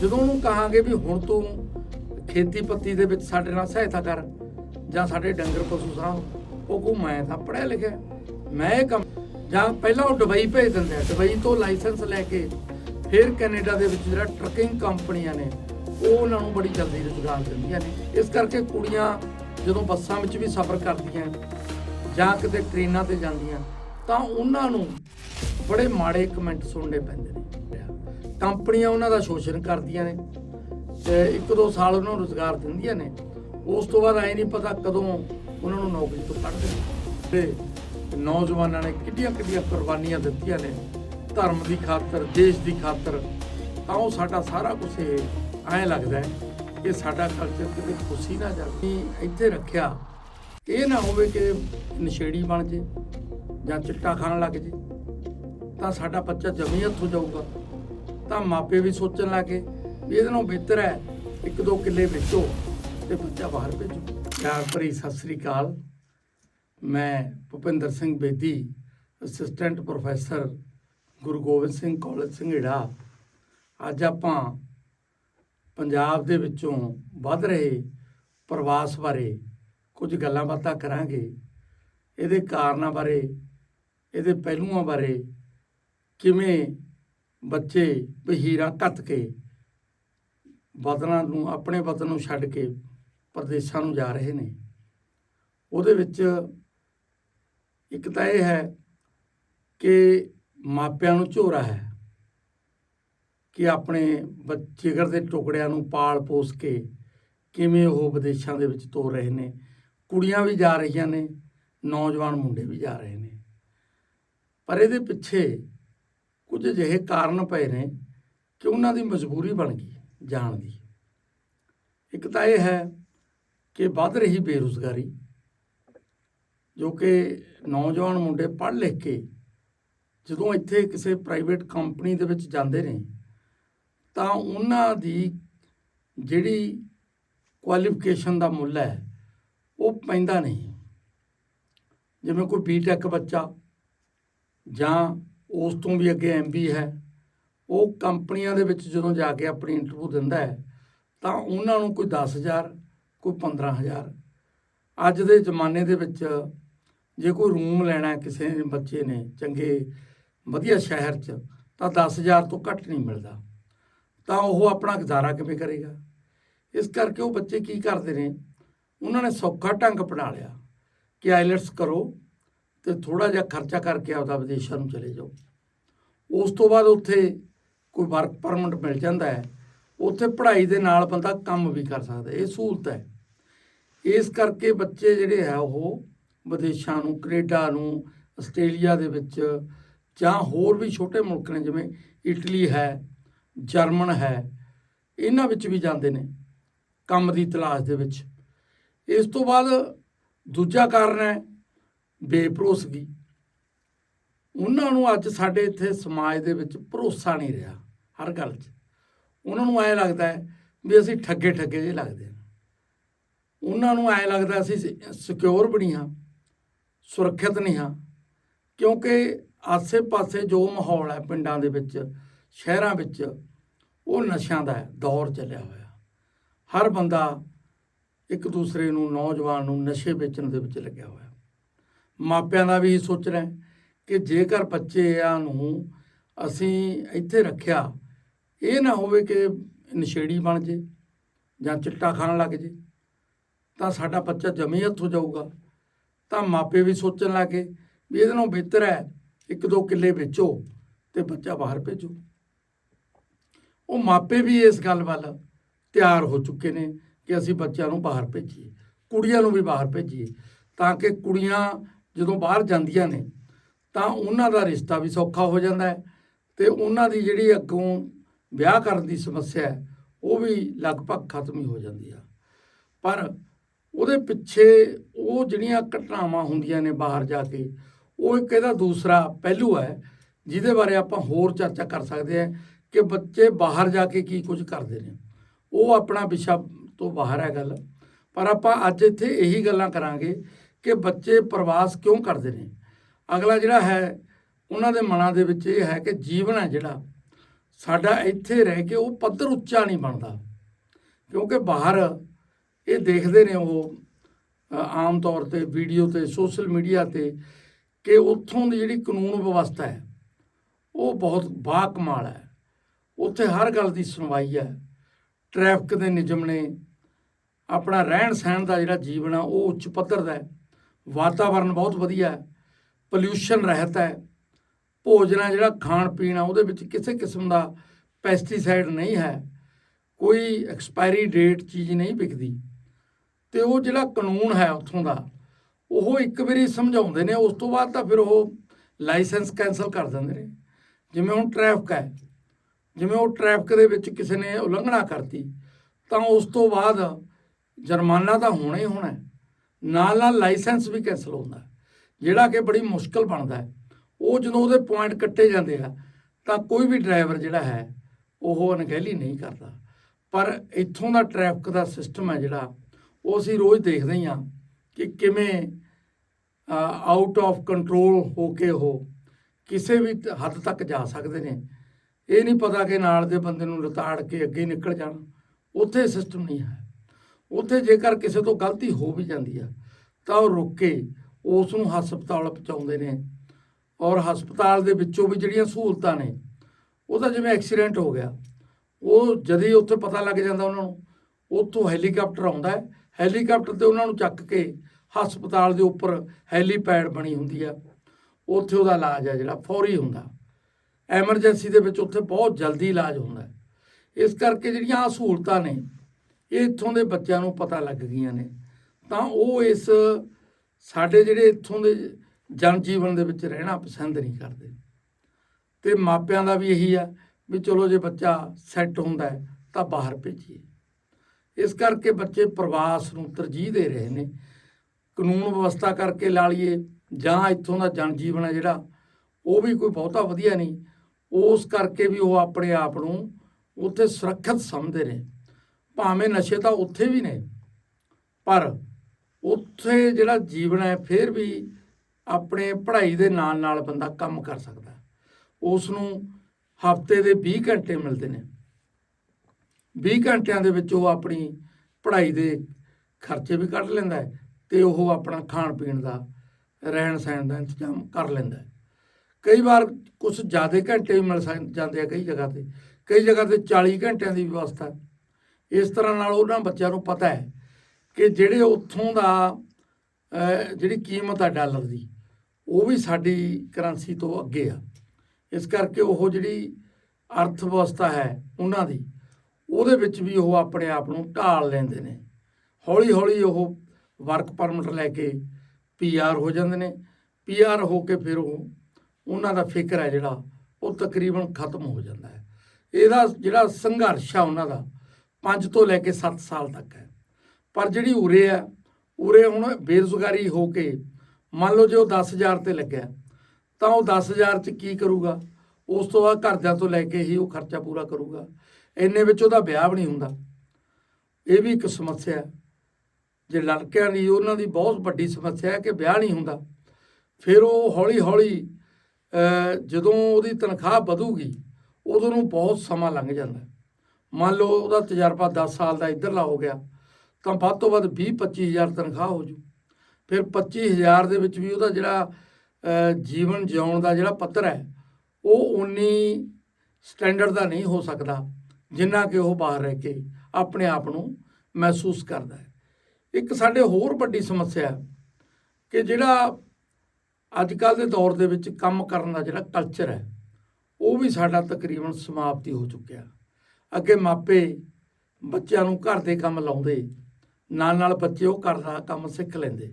ਜਦੋਂ ਉਹਨੂੰ ਕਹਾਂਗੇ ਵੀ ਹੁਣ ਤੂੰ ਖੇਤੀ ਪੱਤੀ ਦੇ ਵਿੱਚ ਸਾਡੇ ਨਾਲ ਸਹਾਇਤਾ ਕਰ ਜਾਂ ਸਾਡੇ ਡੰਗਰ ਪਸ਼ੂ ਸਾਂਭ, ਉਹ ਕੋ ਮੈਂ ਤਾਂ ਪੜ੍ਹਿਆ ਲਿਖਿਆ ਮੈਂ ਇਹ ਕੰਮ ਜਾਂ ਪਹਿਲਾਂ ਉਹ ਦੁਬਈ ਭੇਜ ਦਿੰਦੇ ਆ। ਦੁਬਈ ਤੋਂ ਲਾਇਸੈਂਸ ਲੈ ਕੇ ਫਿਰ ਕੈਨੇਡਾ ਦੇ ਵਿੱਚ ਜਿਹੜਾ ਟਰੱਕਿੰਗ ਕੰਪਨੀਆਂ ਨੇ, ਉਹ ਉਹਨਾਂ ਨੂੰ ਬੜੀ ਜਲਦੀ ਰੁਜ਼ਗਾਰ ਦਿੰਦੀਆਂ ਨੇ। ਇਸ ਕਰਕੇ ਕੁੜੀਆਂ ਜਦੋਂ ਬੱਸਾਂ ਵਿੱਚ ਵੀ ਸਫ਼ਰ ਕਰਦੀਆਂ, ਜਾਂ ਕਿਤੇ ਟ੍ਰੇਨਾਂ ਤੇ ਜਾਂਦੀਆਂ, ਤਾਂ ਉਹਨਾਂ ਨੂੰ ਬੜੇ ਮਾੜੇ ਕਮੈਂਟ ਸੁਣਨੇ ਪੈਂਦੇ ਨੇ। ਕੰਪਨੀਆਂ ਉਹਨਾਂ ਦਾ ਸ਼ੋਸ਼ਣ ਕਰਦੀਆਂ ਨੇ ਤੇ ਇੱਕ ਦੋ ਸਾਲ ਉਹਨਾਂ ਨੂੰ ਰੁਜ਼ਗਾਰ ਦਿੰਦੀਆਂ ਨੇ। ਉਸ ਤੋਂ ਬਾਅਦ ਐ ਨਹੀਂ ਪਤਾ ਕਦੋਂ ਉਹਨਾਂ ਨੂੰ ਨੌਕਰੀ ਤੋਂ ਕੱਢ ਦੇਣ ਤੇ ਨੌਜਵਾਨਾਂ ਨੇ ਕਿੱਡੀਆਂ ਕਿੱਡੀਆਂ ਕੁਰਬਾਨੀਆਂ ਦਿੱਤੀਆਂ ਨੇ ਧਰਮ ਦੀ ਖਾਤਰ, ਦੇਸ਼ ਦੀ ਖਾਤਰ। ਤਾਂ ਉਹ ਸਾਡਾ ਸਾਰਾ ਕੁਝ ਐਂ ਲੱਗਦਾ ਹੈ ਕਿ ਸਾਡਾ ਕਲਚਰ ਕਿਤੇ ਖੁਸ਼ੀ ਨਾ ਜਾਵੇ। ਇੱਥੇ ਰੱਖਿਆ ਇਹ ਨਾ ਹੋਵੇ ਕਿ ਨਸ਼ੇੜੀ ਬਣ ਜੇ ਜਾਂ ਚਿੱਟਾ ਖਾਣ ਲੱਗ ਜੇ। ਤਾਂ ਸਾਡਾ ਬੱਚਾ ਜਮੀ ਹੋ ਜਾਊਗਾ। ਤਾਂ ਮਾਪੇ ਵੀ ਸੋਚਣ ਲੱਗੇ ਵੀ ਇਹਦੇ ਨਾਲੋਂ ਬਿਹਤਰ ਹੈ ਇੱਕ ਦੋ ਕਿੱਲੇ ਵੇਚੋ ਤੇ ਬੱਚਾ ਬਾਹਰ ਭੇਜੋ। ਪਿਆਰ ਭਰੀ, ਸਤਿ ਸ੍ਰੀ ਅਕਾਲ। ਮੈਂ Bhupinder Singh Bedi, assistant professor Guru Gobind Singh college Sanghera. ਅੱਜ ਆਪਾਂ ਪੰਜਾਬ ਦੇ ਵਿੱਚੋਂ ਵੱਧ ਰਹੇ ਪ੍ਰਵਾਸ ਬਾਰੇ ਕੁਝ ਗੱਲਾਂ ਬਾਤਾਂ ਕਰਾਂਗੇ। ਇਹਦੇ ਕਾਰਨਾਂ ਬਾਰੇ, ਇਹਦੇ ਪਹਿਲੂਆਂ ਬਾਰੇ ਕਿਵੇਂ ਬੱਚੇ ਬਹੀਰਾ ਕੱਤ ਕੇ ਵਤਨਾਂ ਨੂੰ, ਆਪਣੇ ਵਤਨ ਨੂੰ ਛੱਡ ਕੇ ਪ੍ਰਦੇਸ਼ਾਂ ਨੂੰ ਜਾ ਰਹੇ ਨੇ। ਉਹਦੇ ਵਿੱਚ ਇੱਕ ਤਾਂ ਇਹ ਹੈ ਕਿ ਮਾਪਿਆਂ ਨੂੰ ਝੋਰਾ ਹੈ ਕਿ ਆਪਣੇ ਬੱਚੇਗਰ ਦੇ ਟੁਕੜਿਆਂ ਨੂੰ ਪਾਲ ਪੋਸ ਕੇ ਕਿਵੇਂ ਉਹ ਵਿਦੇਸ਼ਾਂ ਦੇ ਵਿੱਚ ਤੋਰ ਰਹੇ ਨੇ। ਕੁੜੀਆਂ ਵੀ ਜਾ ਰਹੀਆਂ ਨੇ, ਨੌਜਵਾਨ ਮੁੰਡੇ ਵੀ ਜਾ ਰਹੇ ਨੇ। ਪਰ ਇਹਦੇ ਪਿੱਛੇ ਕੁਝ ਅਜਿਹੇ ਕਾਰਨ ਪਏ ਨੇ ਕਿ ਉਹਨਾਂ ਦੀ ਮਜਬੂਰੀ ਬਣ ਗਈ ਜਾਣ ਦੀ। ਇੱਕ ਤਾਂ ਇਹ ਹੈ ਕਿ ਵੱਧ ਰਹੀ ਬੇਰੁਜ਼ਗਾਰੀ, ਜੋ ਕਿ ਨੌਜਵਾਨ ਮੁੰਡੇ ਪੜ੍ਹ ਲਿਖ ਕੇ ਜਦੋਂ ਇੱਥੇ ਕਿਸੇ ਪ੍ਰਾਈਵੇਟ ਕੰਪਨੀ ਦੇ ਵਿੱਚ ਜਾਂਦੇ ਨੇ, ਤਾਂ ਉਹਨਾਂ ਦੀ ਜਿਹੜੀ ਕੁਆਲੀਫਿਕੇਸ਼ਨ ਦਾ ਮੁੱਲ ਹੈ ਉਹ ਪੈਂਦਾ ਨਹੀਂ। ਜਿਵੇਂ ਕੋਈ ਬੀਟੈਕ ਬੱਚਾ ਜਾਂ ਉਸ ਤੋਂ ਵੀ ਅੱਗੇ ਐਮਬੀ ਹੈ, ਉਹ ਕੰਪਨੀਆਂ ਦੇ ਵਿੱਚ ਜਦੋਂ ਜਾ ਕੇ ਆਪਣੀ ਇੰਟਰਵਿਊ ਦਿੰਦਾ ਹੈ, ਤਾਂ ਉਹਨਾਂ ਨੂੰ ਕੋਈ 10000 ਕੋਈ 15000 ਅੱਜ ਦੇ ਜ਼ਮਾਨੇ ਦੇ ਵਿੱਚ ਜੇ ਕੋਈ ਰੂਮ ਲੈਣਾ ਕਿਸੇ ਬੱਚੇ ਨੇ ਚੰਗੇ, ਵਧੀਆ ਸ਼ਹਿਰ 'ਚ, ਤਾਂ 10000 ਤੋਂ ਘੱਟ ਨਹੀਂ ਮਿਲਦਾ। ਤਾਂ ਉਹ ਆਪਣਾ ਗੁਜ਼ਾਰਾ ਕਿਵੇਂ ਕਰੇਗਾ? ਇਸ ਕਰਕੇ ਉਹ ਬੱਚੇ ਕੀ ਕਰਦੇ ਨੇ? ਉਹਨਾਂ ਨੇ ਸੌਖਾ ਢੰਗ ਬਣਾ ਲਿਆ ਕਿ ਆਈਲੈਟਸ ਕਰੋ ਤੇ ਥੋੜਾ ਜਿਹਾ ਖਰਚਾ ਕਰਕੇ ਆਪਦਾ ਵਿਦੇਸ਼ਾਂ ਨੂੰ ਚਲੇ ਜਾਓ। ਉਸ ਤੋਂ ਬਾਅਦ ਉੱਥੇ ਕੋਈ ਵਰਕ ਪਰਮਿਟ ਮਿਲ ਜਾਂਦਾ ਹੈ। ਉੱਥੇ ਪੜ੍ਹਾਈ ਦੇ ਨਾਲ ਬੰਦਾ ਕੰਮ ਵੀ ਕਰ ਸਕਦਾ ਇਹ ਸਹੂਲਤ ਹੈ। ਇਸ ਕਰਕੇ ਬੱਚੇ ਜਿਹੜੇ ਹੈ ਉਹ ਵਿਦੇਸ਼ਾਂ ਨੂੰ, ਕੈਨੇਡਾ ਨੂੰ, ਆਸਟ੍ਰੇਲੀਆ ਦੇ ਵਿੱਚ ਜਾਂ ਹੋਰ ਵੀ ਛੋਟੇ ਮੁਲਕ ਨੇ ਜਿਵੇਂ ਇਟਲੀ ਹੈ, ਜਰਮਨ ਹੈ, ਇਹਨਾਂ ਵਿੱਚ ਵੀ ਜਾਂਦੇ ਨੇ ਕੰਮ ਦੀ ਤਲਾਸ਼ ਦੇ ਵਿੱਚ। ਇਸ ਤੋਂ ਬਾਅਦ ਦੂਜਾ ਕਾਰਨ ਹੈ ਬੇਭਰੋਸਗੀ ਉਹਨਾਂ ਨੂੰ ਅੱਜ ਸਾਡੇ ਇੱਥੇ ਸਮਾਜ ਦੇ ਵਿੱਚ ਭਰੋਸਾ ਨਹੀਂ ਰਿਹਾ, ਹਰ ਗੱਲ 'ਚ। ਉਹਨਾਂ ਨੂੰ ਐਂ ਲੱਗਦਾ ਹੈ ਵੀ ਅਸੀਂ ਠੱਗੇ ਠੱਗੇ ਜਿਹੇ ਲੱਗਦੇ ਹਾਂ। ਉਹਨਾਂ ਨੂੰ ਐਂ ਲੱਗਦਾ ਅਸੀਂ ਸਿਕਿਉਰ ਬਣੀ ਹਾਂ, ਸੁਰੱਖਿਅਤ ਨਹੀਂ ਹਾਂ, ਕਿਉਂਕਿ ਆਸੇ-ਪਾਸੇ ਜੋ ਮਾਹੌਲ ਹੈ ਪਿੰਡਾਂ ਦੇ ਵਿੱਚ, ਸ਼ਹਿਰਾਂ ਵਿੱਚ, ਉਹ ਨਸ਼ਿਆਂ ਦਾ ਦੌਰ ਚੱਲਿਆ ਹੋਇਆ। ਹਰ ਬੰਦਾ ਇੱਕ ਦੂਸਰੇ ਨੂੰ, ਨੌਜਵਾਨ ਨੂੰ ਨਸ਼ੇ ਵੇਚਣ ਦੇ ਵਿੱਚ ਲੱਗਿਆ ਹੋਇਆ। ਮਾਪਿਆਂ ਦਾ ਵੀ ਇਹੀ ਸੋਚਣਾ ਹੈ ਕਿ ਜੇਕਰ ਬੱਚਿਆਂ ਨੂੰ ਅਸੀਂ ਇੱਥੇ ਰੱਖਿਆ, ਇਹ ਨਾ ਹੋਵੇ ਕਿ ਨਸ਼ੇੜੀ ਬਣ ਜੇ ਜਾਂ ਚਿੱਟਾ ਖਾਣ ਲੱਗ ਜੇ, ਤਾਂ ਸਾਡਾ ਬੱਚਾ ਜਮੀ ਹੱਥੋਂ ਜਾਊਗਾ। ਤਾਂ ਮਾਪੇ ਵੀ ਸੋਚਣ ਲੱਗੇ ਵੀ ਇਹਦੇ ਨਾਲੋਂ ਬਿਹਤਰ ਹੈ ਇੱਕ ਦੋ ਕਿੱਲੇ ਵੇਚੋ ਤੇ ਬੱਚਾ ਬਾਹਰ ਭੇਜੋ। ਉਹ ਮਾਪੇ ਵੀ ਇਸ ਗੱਲ ਵੱਲ ਤਿਆਰ ਹੋ ਚੁੱਕੇ ਨੇ ਕਿ ਅਸੀਂ ਬੱਚਿਆਂ ਨੂੰ ਬਾਹਰ ਭੇਜੀਏ, ਕੁੜੀਆਂ ਨੂੰ ਵੀ ਬਾਹਰ ਭੇਜੀਏ, ਤਾਂ ਕਿ ਕੁੜੀਆਂ ਜਦੋਂ ਬਾਹਰ ਜਾਂਦੀਆਂ ਨੇ, ਤਾਂ ਉਹਨਾਂ ਦਾ ਰਿਸ਼ਤਾ ਵੀ ਸੌਖਾ ਹੋ ਜਾਂਦਾ ਹੈ ਤੇ ਉਹਨਾਂ ਦੀ ਜਿਹੜੀ ਅੱਗੋਂ ਵਿਆਹ ਕਰਨ ਦੀ ਸਮੱਸਿਆ ਹੈ, ਉਹ ਵੀ ਲਗਭਗ ਖਤਮ ਹੀ ਹੋ ਜਾਂਦੀ ਆ। ਪਰ ਉਹਦੇ ਪਿੱਛੇ ਉਹ ਜਿਹੜੀਆਂ ਘਟਨਾਵਾਂ ਹੁੰਦੀਆਂ ਨੇ ਬਾਹਰ ਜਾ ਕੇ, ਉਹ ਇੱਕ ਇਹਦਾ ਦੂਸਰਾ ਪਹਿਲੂ ਹੈ, ਜਿਹਦੇ ਬਾਰੇ ਆਪਾਂ ਹੋਰ ਚਰਚਾ ਕਰ ਸਕਦੇ ਹਾਂ ਕਿ ਬੱਚੇ ਬਾਹਰ ਜਾ ਕੇ ਕੀ ਕੁਝ ਕਰਦੇ ਨੇ। ਉਹ ਆਪਣਾ ਵਿਸ਼ਾ ਤੋਂ ਬਾਹਰ ਹੈ ਗੱਲ। ਪਰ ਆਪਾਂ ਅੱਜ ਇੱਥੇ ਇਹੀ ਗੱਲਾਂ ਕਰਾਂਗੇ ਕਿ ਬੱਚੇ ਪ੍ਰਵਾਸ ਕਿਉਂ ਕਰਦੇ ਨੇ? ਅਗਲਾ ਜਿਹੜਾ ਹੈ, ਉਹਨਾਂ ਦੇ ਮਨਾਂ ਦੇ ਵਿੱਚ ਇਹ ਹੈ ਕਿ ਜੀਵਨ ਹੈ ਜਿਹੜਾ, ਸਾਡਾ ਇੱਥੇ ਰਹਿ ਕੇ ਉਹ ਪੱਧਰ ਉੱਚਾ ਨਹੀਂ ਬਣਦਾ। ਕਿਉਂਕਿ ਬਾਹਰ ਇਹ ਦੇਖਦੇ ਨੇ ਉਹ ਆਮ ਤੌਰ ਤੇ ਵੀਡੀਓ ਤੇ, ਸੋਸ਼ਲ ਮੀਡੀਆ ਤੇ ਕਿ ਉੱਥੋਂ ਦੀ ਜਿਹੜੀ ਕਾਨੂੰਨ ਵਿਵਸਥਾ ਹੈ, ਉਹ ਬਹੁਤ ਬਾਕਮਾਲ ਹੈ। ਉੱਥੇ ਹਰ ਗੱਲ ਦੀ ਸੁਣਵਾਈ ਹੈ। ਟ੍ਰੈਫਿਕ ਦੇ ਨਿਯਮ ਨੇ ਆਪਣਾ ਰਹਿਣ ਸਹਿਣ ਦਾ ਜਿਹੜਾ ਜੀਵਨ ਆ, ਉਹ ਉੱਚ ਪੱਧਰ ਦਾ ਹੈ। ਵਾਤਾਵਰਨ ਬਹੁਤ ਵਧੀਆ ਹੈ ਪੋਲਿਊਸ਼ਨ ਰਹਿਤ ਹੈ, ਭੋਜਨ ਹੈ ਜਿਹੜਾ ਖਾਣ ਪੀਣ ਆ, ਉਹਦੇ ਵਿੱਚ ਕਿਸੇ ਕਿਸਮ ਦਾ ਪੈਸਟੀਸਾਈਡ ਨਹੀਂ ਹੈ, ਕੋਈ ਐਕਸਪਾਇਰੀ ਡੇਟ ਚੀਜ਼ ਨਹੀਂ ਵਿਕਦੀ। ਤੇ ਉਹ ਜਿਹੜਾ ਕਾਨੂੰਨ ਹੈ ਉੱਥੋਂ ਦਾ, ਉਹ ਇੱਕ ਵਾਰੀ ਸਮਝਾਉਂਦੇ ਨੇ, ਉਸ ਤੋਂ ਬਾਅਦ ਤਾਂ ਫਿਰ ਉਹ ਲਾਇਸੈਂਸ ਕੈਨਸਲ ਕਰ ਦਿੰਦੇ ਨੇ। ਜਿਵੇਂ ਹੁਣ ਟ੍ਰੈਫਿਕ ਹੈ, ਜਿਵੇਂ ਉਹ ਟ੍ਰੈਫਿਕ ਦੇ ਵਿੱਚ ਕਿਸੇ ਨੇ ਉਲੰਘਣਾ ਕਰਤੀ, ਤਾਂ ਉਸ ਤੋਂ ਬਾਅਦ ਜੁਰਮਾਨਾ ਤਾਂ ਹੋਣਾ ਹੀ ਹੋਣਾ ਨਾਲ ਨਾਲ ਲਾਇਸੈਂਸ ਵੀ ਕੈਨਸਲ ਹੁੰਦਾ ਜਿਹੜਾ ਕਿ ਬੜੀ ਮੁਸ਼ਕਲ ਬਣਦਾ ਹੈ। ਉਹ ਜਦੋਂ ਉਹਦੇ ਪੁਆਇੰਟ ਕੱਟੇ ਜਾਂਦੇ ਆ, ਤਾਂ ਕੋਈ ਵੀ ਡਰਾਈਵਰ ਜਿਹੜਾ ਹੈ, ਉਹ ਅਣਗਹਿਲੀ ਨਹੀਂ ਕਰਦਾ। ਪਰ ਇੱਥੋਂ ਦਾ ਟ੍ਰੈਫਿਕ ਦਾ ਸਿਸਟਮ ਹੈ ਜਿਹੜਾ, ਉਹ ਅਸੀਂ ਰੋਜ਼ ਦੇਖਦੇ ਹੀ ਆ ਕਿ ਕਿਵੇਂ ਆਊਟ ਆਫ ਕੰਟਰੋਲ ਹੋ ਕੇ ਉਹ ਕਿਸੇ ਵੀ ਹੱਦ ਤੱਕ ਜਾ ਸਕਦੇ ਨੇ। ਇਹ ਨਹੀਂ ਪਤਾ ਕਿ ਨਾਲ ਦੇ ਬੰਦੇ ਨੂੰ ਲਤਾੜ ਕੇ ਅੱਗੇ ਨਿਕਲ ਜਾਣ। ਉੱਥੇ ਸਿਸਟਮ ਨਹੀਂ ਹੈ। ਉੱਥੇ ਜੇਕਰ ਕਿਸੇ ਤੋਂ ਗਲਤੀ ਹੋ ਵੀ ਜਾਂਦੀ ਆ, ਤਾਂ ਉਹ ਰੁਕ ਕੇ ਉਸ ਨੂੰ ਹਸਪਤਾਲ ਪਹੁੰਚਾਉਂਦੇ ਨੇ। ਔਰ ਹਸਪਤਾਲ ਦੇ ਵਿੱਚੋਂ ਵੀ ਜਿਹੜੀਆਂ ਸਹੂਲਤਾਂ ਨੇ ਉਹਦਾ ਜਿਵੇਂ ਐਕਸੀਡੈਂਟ ਹੋ ਗਿਆ। ਉਹ ਜਦ ਹੀ ਉੱਥੇ ਪਤਾ ਲੱਗ ਜਾਂਦਾ ਉਹਨਾਂ ਨੂੰ, ਉੱਥੋਂ ਹੈਲੀਕਾਪਟਰ ਆਉਂਦਾ ਹੈ। ਹੈਲੀਕਾਪਟਰ ਤੇ ਉਹਨਾਂ ਨੂੰ ਚੱਕ ਕੇ ਹਸਪਤਾਲ ਦੇ ਉੱਪਰ ਹੈਲੀਪੈਡ ਬਣੀ ਹੁੰਦੀ ਆ। ਉੱਥੇ ਉਹਦਾ ਇਲਾਜ ਹੈ ਜਿਹੜਾ, ਫੌਰੀ ਹੁੰਦਾ। ਐਮਰਜੈਂਸੀ ਦੇ ਵਿੱਚ ਉੱਥੇ ਬਹੁਤ ਜਲਦੀ ਇਲਾਜ ਹੁੰਦਾ। ਇਸ ਕਰਕੇ ਜਿਹੜੀਆਂ ਆਹ ਸਹੂਲਤਾਂ ਨੇ ਇਹ ਇੱਥੋਂ ਦੇ ਬੱਚਿਆਂ ਨੂੰ ਪਤਾ ਲੱਗ ਗਈਆਂ ਨੇ। ਤਾਂ ਉਹ ਇਸ ਸਾਡੇ ਜਿਹੜੇ ਇੱਥੋਂ ਦੇ ਜਨ ਜੀਵਨ ਦੇ ਵਿੱਚ ਰਹਿਣਾ ਪਸੰਦ ਨਹੀਂ ਕਰਦੇ। ਤੇ ਮਾਪਿਆਂ ਦਾ ਵੀ ਇਹੀ ਆ ਵੀ ਚਲੋ ਜੇ ਬੱਚਾ ਸੈੱਟ ਹੁੰਦਾ ਹੈ ਤਾਂ ਬਾਹਰ ਭੇਜੀਏ। ਇਸ ਕਰਕੇ ਬੱਚੇ ਪ੍ਰਵਾਸ ਨੂੰ ਤਰਜੀਹ ਦੇ ਰਹੇ ਨੇ। ਕਾਨੂੰਨ ਵਿਵਸਥਾ ਕਰਕੇ ਲਾ ਲਈਏ ਜਾਂ ਇੱਥੋਂ ਦਾ ਜਨ ਜੀਵਨ ਹੈ ਜਿਹੜਾ, ਉਹ ਵੀ ਕੋਈ ਬਹੁਤਾ ਵਧੀਆ ਨਹੀਂ। ਉਸ ਕਰਕੇ ਵੀ ਉਹ ਆਪਣੇ ਆਪ ਨੂੰ ਉੱਥੇ ਸੁਰੱਖਿਅਤ ਸਮਝਦੇ ਨੇ। ਭਾਵੇਂ ਨਸ਼ੇ ਤਾਂ ਉੱਥੇ ਵੀ ਨੇ, ਪਰ ਉੱਥੇ ਜਿਹੜਾ ਜੀਵਨ ਹੈ, ਫਿਰ ਵੀ ਆਪਣੇ ਪੜ੍ਹਾਈ ਦੇ ਨਾਲ ਨਾਲ ਬੰਦਾ ਕੰਮ ਕਰ ਸਕਦਾ ਉਸ ਨੂੰ ਹਫ਼ਤੇ ਦੇ 20 ਘੰਟੇ ਮਿਲਦੇ ਨੇ। 20 ਘੰਟਿਆਂ ਦੇ ਵਿੱਚ ਉਹ ਆਪਣੀ ਪੜ੍ਹਾਈ ਦੇ ਖਰਚੇ ਵੀ ਕੱਢ ਲੈਂਦਾ ਹੈ ਤੇ ਉਹ ਆਪਣਾ ਖਾਣ ਪੀਣ ਦਾ, ਰਹਿਣ ਸਹਿਣ ਦਾ ਇੰਤਜ਼ਾਮ ਕਰ ਲੈਂਦਾ ਹੈ। ਕਈ ਵਾਰ ਕੁਝ ਜ਼ਿਆਦਾ ਘੰਟੇ ਵੀ ਮਿਲ ਸਕ- ਜਾਂਦੇ ਆ ਕਈ ਜਗ੍ਹਾ ਤੇ। ਕਈ ਜਗ੍ਹਾ ਤੇ 40 ਘੰਟਿਆਂ ਦੀ ਵਿਵਸਥਾ ਇਸ ਤਰ੍ਹਾਂ ਨਾਲ ਉਹਨਾਂ ਬੱਚਿਆਂ ਨੂੰ ਪਤਾ ਹੈ ਕਿ ਜਿਹੜੇ ਉੱਥੋਂ ਦਾ ਜਿਹੜੀ ਕੀਮਤ ਆ ਡਾਲਰ ਦੀ, ਉਹ ਵੀ ਸਾਡੀ ਕਰੰਸੀ ਤੋਂ ਅੱਗੇ ਆ। ਇਸ ਕਰਕੇ ਉਹ ਜਿਹੜੀ ਅਰਥ ਵਿਵਸਥਾ ਹੈ ਉਹਨਾਂ ਦੀ, ਉਹਦੇ ਵਿੱਚ ਵੀ ਉਹ ਆਪਣੇ ਆਪ ਨੂੰ ਢਾਲ ਲੈਂਦੇ ਨੇ। ਹੌਲੀ ਹੌਲੀ ਉਹ ਵਰਕ ਪਰਮਿਟ ਲੈ ਕੇ ਪੀਆਰ ਹੋ ਜਾਂਦੇ ਨੇ। ਪੀਆਰ ਹੋ ਕੇ ਫਿਰ ਉਹ, ਉਹਨਾਂ ਦਾ ਫਿਕਰ ਹੈ ਜਿਹੜਾ, ਉਹ ਤਕਰੀਬਨ ਖਤਮ ਹੋ ਜਾਂਦਾ ਹੈ। ਇਹਦਾ ਜਿਹੜਾ ਸੰਘਰਸ਼ ਆ ਉਹਨਾਂ ਦਾ 5 ਤੋਂ ਲੈ ਕੇ 7 ਸਾਲ ਤੱਕ ਹੈ। ਪਰ ਜਿਹੜੀ ਉਰੇ ਆ, ਉਰੇ ਹੁਣ ਬੇਰੁਜ਼ਗਾਰੀ ਹੋ ਕੇ ਮੰਨ ਲਓ ਜੇ ਉਹ 10000 ਤੇ ਲੱਗਿਆ, ਤਾਂ ਉਹ 10000 ਚ ਕੀ ਕਰੂਗਾ? ਉਸ ਤੋਂ ਬਾਅਦ ਘਰਦਿਆਂ ਤੋਂ ਲੈ ਕੇ ਹੀ ਉਹ ਖਰਚਾ ਪੂਰਾ ਕਰੂਗਾ। ਇੰਨੇ ਵਿੱਚ ਉਹਦਾ ਵਿਆਹ ਵੀ ਨਹੀਂ ਹੁੰਦਾ। ਇਹ ਵੀ ਇੱਕ ਸਮੱਸਿਆ ਹੈ। ਜੇ ਲੜਕਿਆਂ ਦੀ, ਉਹਨਾਂ ਦੀ ਬਹੁਤ ਵੱਡੀ ਸਮੱਸਿਆ ਹੈ ਕਿ ਵਿਆਹ ਨਹੀਂ ਹੁੰਦਾ। ਫਿਰ ਉਹ ਹੌਲੀ ਹੌਲੀ ਜਦੋਂ ਉਹਦੀ ਤਨਖਾਹ ਵਧੂਗੀ, ਉਦੋਂ ਨੂੰ ਬਹੁਤ ਸਮਾਂ ਲੰਘ ਜਾਂਦਾ। ਮੰਨ ਲਓ ਉਹਦਾ ਤਜਰਬਾ 10 ਸਾਲ ਦਾ ਇੱਧਰਲਾ ਹੋ ਗਿਆ, ਤਾਂ ਵੱਧ ਤੋਂ ਵੱਧ 20 25000 ਤਨਖਾਹ ਹੋ ਜੂ। ਫਿਰ 25000 ਦੇ ਵਿੱਚ ਵੀ ਉਹਦਾ ਜਿਹੜਾ ਜੀਵਨ ਜਿਉਣ ਦਾ ਜਿਹੜਾ ਪੱਧਰ ਹੈ, ਉਹ ਉਨੀ ਸਟੈਂਡਰਡ ਦਾ ਨਹੀਂ ਹੋ ਸਕਦਾ, ਜਿੰਨਾ ਕਿ ਉਹ ਬਾਹਰ ਰਹਿ ਕੇ ਆਪਣੇ ਆਪ ਨੂੰ ਮਹਿਸੂਸ ਕਰਦਾ ਹੈ। ਇੱਕ ਸਾਡੇ ਹੋਰ ਵੱਡੀ ਸਮੱਸਿਆ ਹੈ ਕਿ ਜਿਹੜਾ ਅੱਜ ਕੱਲ ਦੇ ਦੌਰ ਦੇ ਵਿੱਚ ਕੰਮ ਕਰਨ ਦਾ ਜਿਹੜਾ ਕਲਚਰ ਹੈ, ਉਹ ਵੀ ਸਾਡਾ ਤਕਰੀਬਨ ਸਮਾਪਤੀ ਹੋ ਚੁੱਕਿਆ। ਅੱਗੇ ਮਾਪੇ ਬੱਚਿਆਂ ਨੂੰ ਘਰ ਦੇ ਕੰਮ ਲਾਉਂਦੇ, ਨਾਲ ਨਾਲ ਬੱਚੇ ਉਹ ਕਰਦਾ ਕੰਮ ਸਿੱਖ ਲੈਂਦੇ।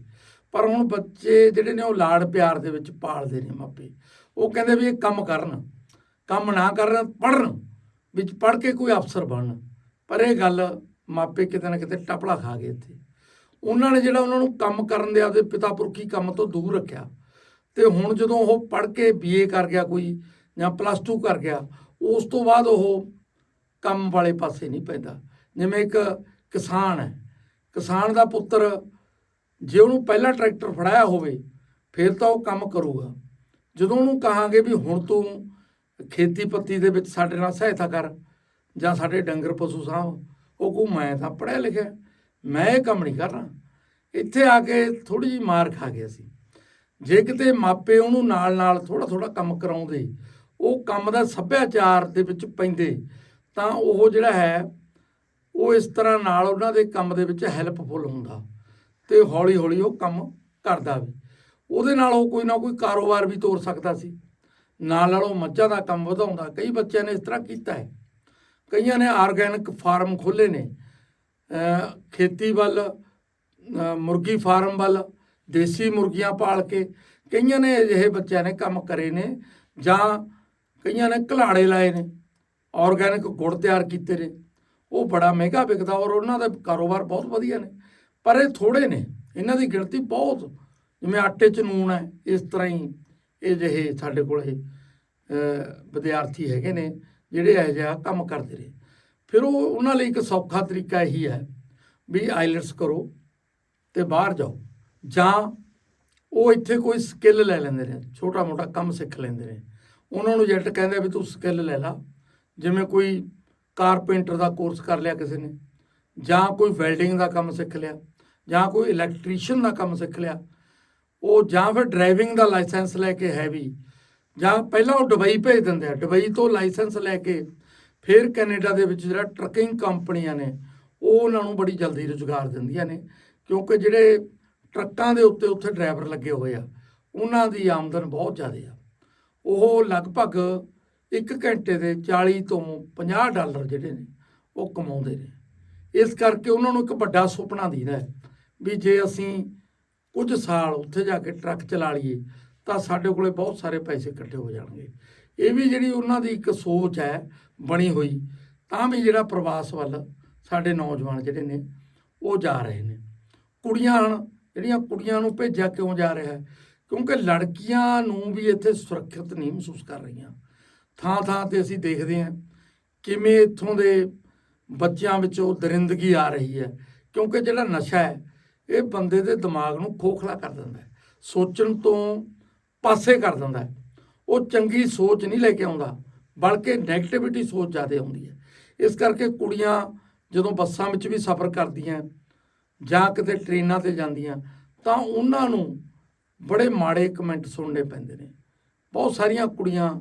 ਪਰ ਹੁਣ ਬੱਚੇ ਜਿਹੜੇ ਨੇ ਉਹ ਲਾੜ ਪਿਆਰ ਦੇ ਵਿੱਚ ਪਾਲਦੇ ਨੇ ਮਾਪੇ। ਉਹ ਕਹਿੰਦੇ ਵੀ ਇਹ ਕੰਮ ਕਰਨ, ਕੰਮ ਨਾ ਕਰਨ ਪੜਨ ਵਿੱਚ ਪੜ ਕੇ ਕੋਈ ਅਫਸਰ ਬਣਨ। ਪਰ ਇਹ ਗੱਲ ਮਾਪੇ ਕਿਤੇ ਨਾ ਕਿਤੇ ਟਪਲਾ ਖਾ ਗਏ ਇੱਥੇ। ਉਹਨਾਂ ਨੇ ਜਿਹੜਾ ਉਹਨਾਂ ਨੂੰ ਕੰਮ ਕਰਨ ਦੇ ਆਪਦੇ ਪਿਤਾ ਪੁਰਖੀ ਕੰਮ ਤੋਂ ਦੂਰ ਰੱਖਿਆ। ਤੇ ਹੁਣ ਜਦੋਂ ਉਹ ਪੜ ਕੇ ਬੀਏ ਕਰ ਗਿਆ ਕੋਈ ਜਾਂ ਪਲੱਸ 2 ਕਰ ਗਿਆ, ਉਸ ਤੋਂ ਬਾਅਦ ਉਹ ਕੰਮ ਵਾਲੇ ਪਾਸੇ ਨਹੀਂ ਪੈਂਦਾ। ਜਿਵੇਂ ਇੱਕ ਕਿਸਾਨ ਹੈ। ਕਿਸਾਨ ਦਾ ਪੁੱਤਰ ਜੇ ਉਹਨੂੰ ਪਹਿਲਾਂ ਟਰੈਕਟਰ ਫੜਾਇਆ ਹੋਵੇ, ਫਿਰ ਤਾਂ ਉਹ ਕੰਮ ਕਰੂਗਾ। ਜਦੋਂ ਉਹਨੂੰ ਕਹਾਂਗੇ ਵੀ ਹੁਣ ਤੂੰ ਖੇਤੀ ਪੱਤੀ ਦੇ ਵਿੱਚ ਸਾਡੇ ਨਾਲ ਸਹਾਇਤਾ ਕਰ, ਜਾਂ ਸਾਡੇ ਡੰਗਰ ਪਸ਼ੂ ਸਾਂਭ, ਉਹ ਕੋ ਮੈਂ ਤਾਂ ਪੜ੍ਹਿਆ ਲਿਖਿਆ ਮੈਂ ਇਹ ਕੰਮ ਨਹੀਂ ਕਰਨਾ। ਇੱਥੇ ਆ ਕੇ ਥੋੜੀ ਜਿਹੀ ਮਾਰ ਖਾ ਗਿਆ ਸੀ। ਜੇ ਕਿਤੇ ਮਾਪੇ ਉਹਨੂੰ ਨਾਲ ਨਾਲ ਥੋੜਾ ਥੋੜਾ ਕੰਮ ਕਰਾਉਂਦੇ, ਉਹ ਕੰਮ ਦਾ ਸੱਭਿਆਚਾਰ ਦੇ ਵਿੱਚ ਪੈਂਦੇ ਤਾਂ ਉਹ ਜਿਹੜਾ ਹੈ, ਉਹ ਇਸ ਤਰ੍ਹਾਂ ਨਾਲ ਉਹਨਾਂ ਦੇ ਕੰਮ ਦੇ ਵਿੱਚ ਹੈਲਪਫੁਲ ਹੁੰਦਾ ਤੇ ਹੌਲੀ ਹੌਲੀ ਉਹ ਕੰਮ ਕਰਦਾ ਵੀ। ਉਹਦੇ ਨਾਲ ਉਹ ਕੋਈ ਨਾ ਕੋਈ ਕਾਰੋਬਾਰ ਵੀ ਤੋਰ ਸਕਦਾ ਸੀ। ਨਾਲ ਨਾਲ ਉਹ ਮੱਝਾਂ ਦਾ ਕੰਮ ਵਧਾਉਂਦਾ। ਕਈ ਬੱਚਿਆਂ ਨੇ ਇਸ ਤਰ੍ਹਾਂ ਕੀਤਾ ਹੈ। ਕਈਆਂ ਨੇ ਆਰਗੈਨਿਕ ਫਾਰਮ ਖੋਲੇ ਨੇ। ਖੇਤੀ ਵੱਲ ਮੁਰਗੀ ਫਾਰਮ ਵੱਲ, ਦੇਸੀ ਮੁਰਗੀਆਂ ਪਾਲ ਕੇ ਕਈਆਂ ਨੇ ਅਜਿਹੇ ਬੱਚਿਆਂ ਨੇ ਕੰਮ ਕਰੇ ਨੇ ਜਾਂ ਕਈਆਂ ਨੇ ਘਲਾੜੇ ਲਾਏ ਨੇ। ਆਰਗੈਨਿਕ ਗੁੜ ਤਿਆਰ ਕੀਤੇ ਨੇ। ਉਹ ਬੜਾ ਮਹਿੰਗਾ ਵਿਕਦਾ ਔਰ ਉਹਨਾਂ ਦਾ ਕਾਰੋਬਾਰ ਬਹੁਤ ਵਧੀਆ ਨੇ। ਪਰ ਇਹ ਥੋੜੇ ਨੇ। ਇਹਨਾਂ ਦੀ ਗਿਣਤੀ ਬਹੁਤ ਜਿਵੇਂ ਆਟੇ 'ਚ ਨੂਣ ਹੈ, ਇਸ ਤਰ੍ਹਾਂ ਹੀ ਇਹ ਜਿਹੇ ਸਾਡੇ ਕੋਲ ਇਹ ਵਿਦਿਆਰਥੀ ਹੈਗੇ ਨੇ, ਜਿਹੜੇ ਇਹ ਜਿਹਾ ਕੰਮ ਕਰਦੇ ਨੇ। ਫਿਰ ਉਹ ਉਹਨਾਂ ਲਈ ਇੱਕ ਸੌਖਾ ਤਰੀਕਾ ਇਹੀ ਹੈ ਵੀ ਆਈਲੈਟਸ ਕਰੋ ਤੇ ਬਾਹਰ ਜਾਓ। ਜਾਂ ਉਹ ਇੱਥੇ ਕੋਈ ਸਕਿੱਲ ਲੈ ਲੈਂਦੇ ਨੇ, ਛੋਟਾ ਮੋਟਾ ਕੰਮ ਸਿੱਖ ਲੈਂਦੇ ਨੇ। ਉਹਨਾਂ ਨੂੰ ਜੱਟ ਕਹਿੰਦੇ ਵੀ ਤੂੰ ਸਕਿੱਲ ਲੈ ਲਾ। ਜਿਵੇਂ ਕੋਈ ਕਾਰਪੈਂਟਰ ਦਾ ਕੋਰਸ ਕਰ ਲਿਆ ਕਿਸੇ ਨੇ, ਜਾਂ ਕੋਈ ਵੈਲਡਿੰਗ ਦਾ ਕੰਮ ਸਿੱਖ ਲਿਆ, ਜਾਂ ਕੋਈ ਇਲੈਕਟ੍ਰੀਸ਼ੀਅਨ ਦਾ ਕੰਮ ਸਿੱਖ ਲਿਆ, ਉਹ ਜਾਂ ਫਿਰ ਡਰਾਈਵਿੰਗ ਦਾ ਲਾਇਸੈਂਸ ਲੈ ਕੇ ਹੈਵੀ ਜਾਂ ਪਹਿਲਾਂ ਉਹ ਦੁਬਈ ਭੇਜ ਦਿੰਦੇ ਆ, ਦੁਬਈ ਤੋਂ ਲਾਇਸੈਂਸ ਲੈ ਕੇ ਫਿਰ ਕੈਨੇਡਾ ਦੇ ਵਿੱਚ ਜਿਹੜਾ ਟਰੱਕਿੰਗ ਕੰਪਨੀਆਂ ਨੇ, ਉਹ ਉਹਨਾਂ ਨੂੰ ਬੜੀ ਜਲਦੀ ਰੁਜ਼ਗਾਰ ਦਿੰਦੀਆਂ ਨੇ, ਕਿਉਂਕਿ ਜਿਹੜੇ ਟਰੱਕਾਂ ਦੇ ਉੱਤੇ ਉੱਥੇ ਡਰਾਈਵਰ ਲੱਗੇ ਹੋਏ ਆ, ਉਹਨਾਂ ਦੀ ਆਮਦਨ ਬਹੁਤ ਜ਼ਿਆਦਾ ਆ। ਉਹ ਲਗਭਗ ਇੱਕ ਘੰਟੇ ਦੇ 40 ਤੋਂ 50 ਡਾਲਰ ਜਿਹੜੇ ਨੇ, ਉਹ ਕਮਾਉਂਦੇ ਨੇ। ਇਸ ਕਰਕੇ ਉਹਨਾਂ ਨੂੰ ਇੱਕ ਵੱਡਾ ਸੁਪਨਾ ਦੀਦਾ ਹੈ ਵੀ ਜੇ ਅਸੀਂ ਕੁਝ ਸਾਲ ਉੱਥੇ ਜਾ ਕੇ ਟਰੱਕ ਚਲਾ ਲਈਏ, ਤਾਂ ਸਾਡੇ ਕੋਲੇ ਬਹੁਤ ਸਾਰੇ ਪੈਸੇ ਇਕੱਠੇ ਹੋ ਜਾਣਗੇ। ਇਹ ਵੀ ਜਿਹੜੀ ਉਹਨਾਂ ਦੀ ਇੱਕ ਸੋਚ ਹੈ, ਬਣੀ ਹੋਈ, ਤਾਂ ਵੀ ਜਿਹੜਾ ਪ੍ਰਵਾਸ ਵੱਲ ਸਾਡੇ ਨੌਜਵਾਨ ਜਿਹੜੇ ਨੇ, ਉਹ ਜਾ ਰਹੇ ਨੇ। ਕੁੜੀਆਂ ਹਨ, ਜਿਹੜੀਆਂ ਕੁੜੀਆਂ ਨੂੰ ਭੇਜਿਆ ਕਿਉਂ ਜਾ ਰਿਹਾ ਹੈ? ਕਿਉਂਕਿ ਲੜਕੀਆਂ ਨੂੰ ਵੀ ਇੱਥੇ ਸੁਰੱਖਿਅਤ ਨਹੀਂ ਮਹਿਸੂਸ ਕਰ ਰਹੀਆਂ। ਥਾਂ ਥਾਂ ਤੇ ਅਸੀਂ ਦੇਖਦੇ ਹਾਂ ਕਿਵੇਂ ਇੱਥੋਂ ਦੇ ਬੱਚਿਆਂ ਵਿੱਚ ਉਹ ਦਰਿੰਦਗੀ ਆ ਰਹੀ ਹੈ। ਕਿਉਂਕਿ ਜਿਹੜਾ ਨਸ਼ਾ ਹੈ, ਇਹ ਬੰਦੇ ਦੇ ਦਿਮਾਗ ਨੂੰ ਖੋਖਲਾ ਕਰ ਦਿੰਦਾ ਹੈ। ਸੋਚਣ ਤੋਂ ਪਾਸੇ ਕਰ ਦਿੰਦਾ ਹੈ। ਉਹ ਚੰਗੀ ਸੋਚ ਨਹੀਂ ਲੈ ਕੇ ਆਉਂਦਾ, ਬਲਕਿ ਨੈਗੇਟਿਵਿਟੀ ਸੋਚ ਜ਼ਿਆਦਾ ਆਉਂਦੀ ਹੈ। ਇਸ ਕਰਕੇ ਕੁੜੀਆਂ ਜਦੋਂ ਬੱਸਾਂ ਵਿੱਚ ਵੀ ਸਫ਼ਰ ਕਰਦੀਆਂ, ਜਾਂ ਕਿਤੇ ਟ੍ਰੇਨਾਂ ਤੇ ਜਾਂਦੀਆਂ, ਤਾਂ ਉਹਨਾਂ ਨੂੰ ਬੜੇ ਮਾੜੇ ਕਮੈਂਟ ਸੁਣਨੇ ਪੈਂਦੇ ਨੇ। ਬਹੁਤ ਸਾਰੀਆਂ ਕੁੜੀਆਂ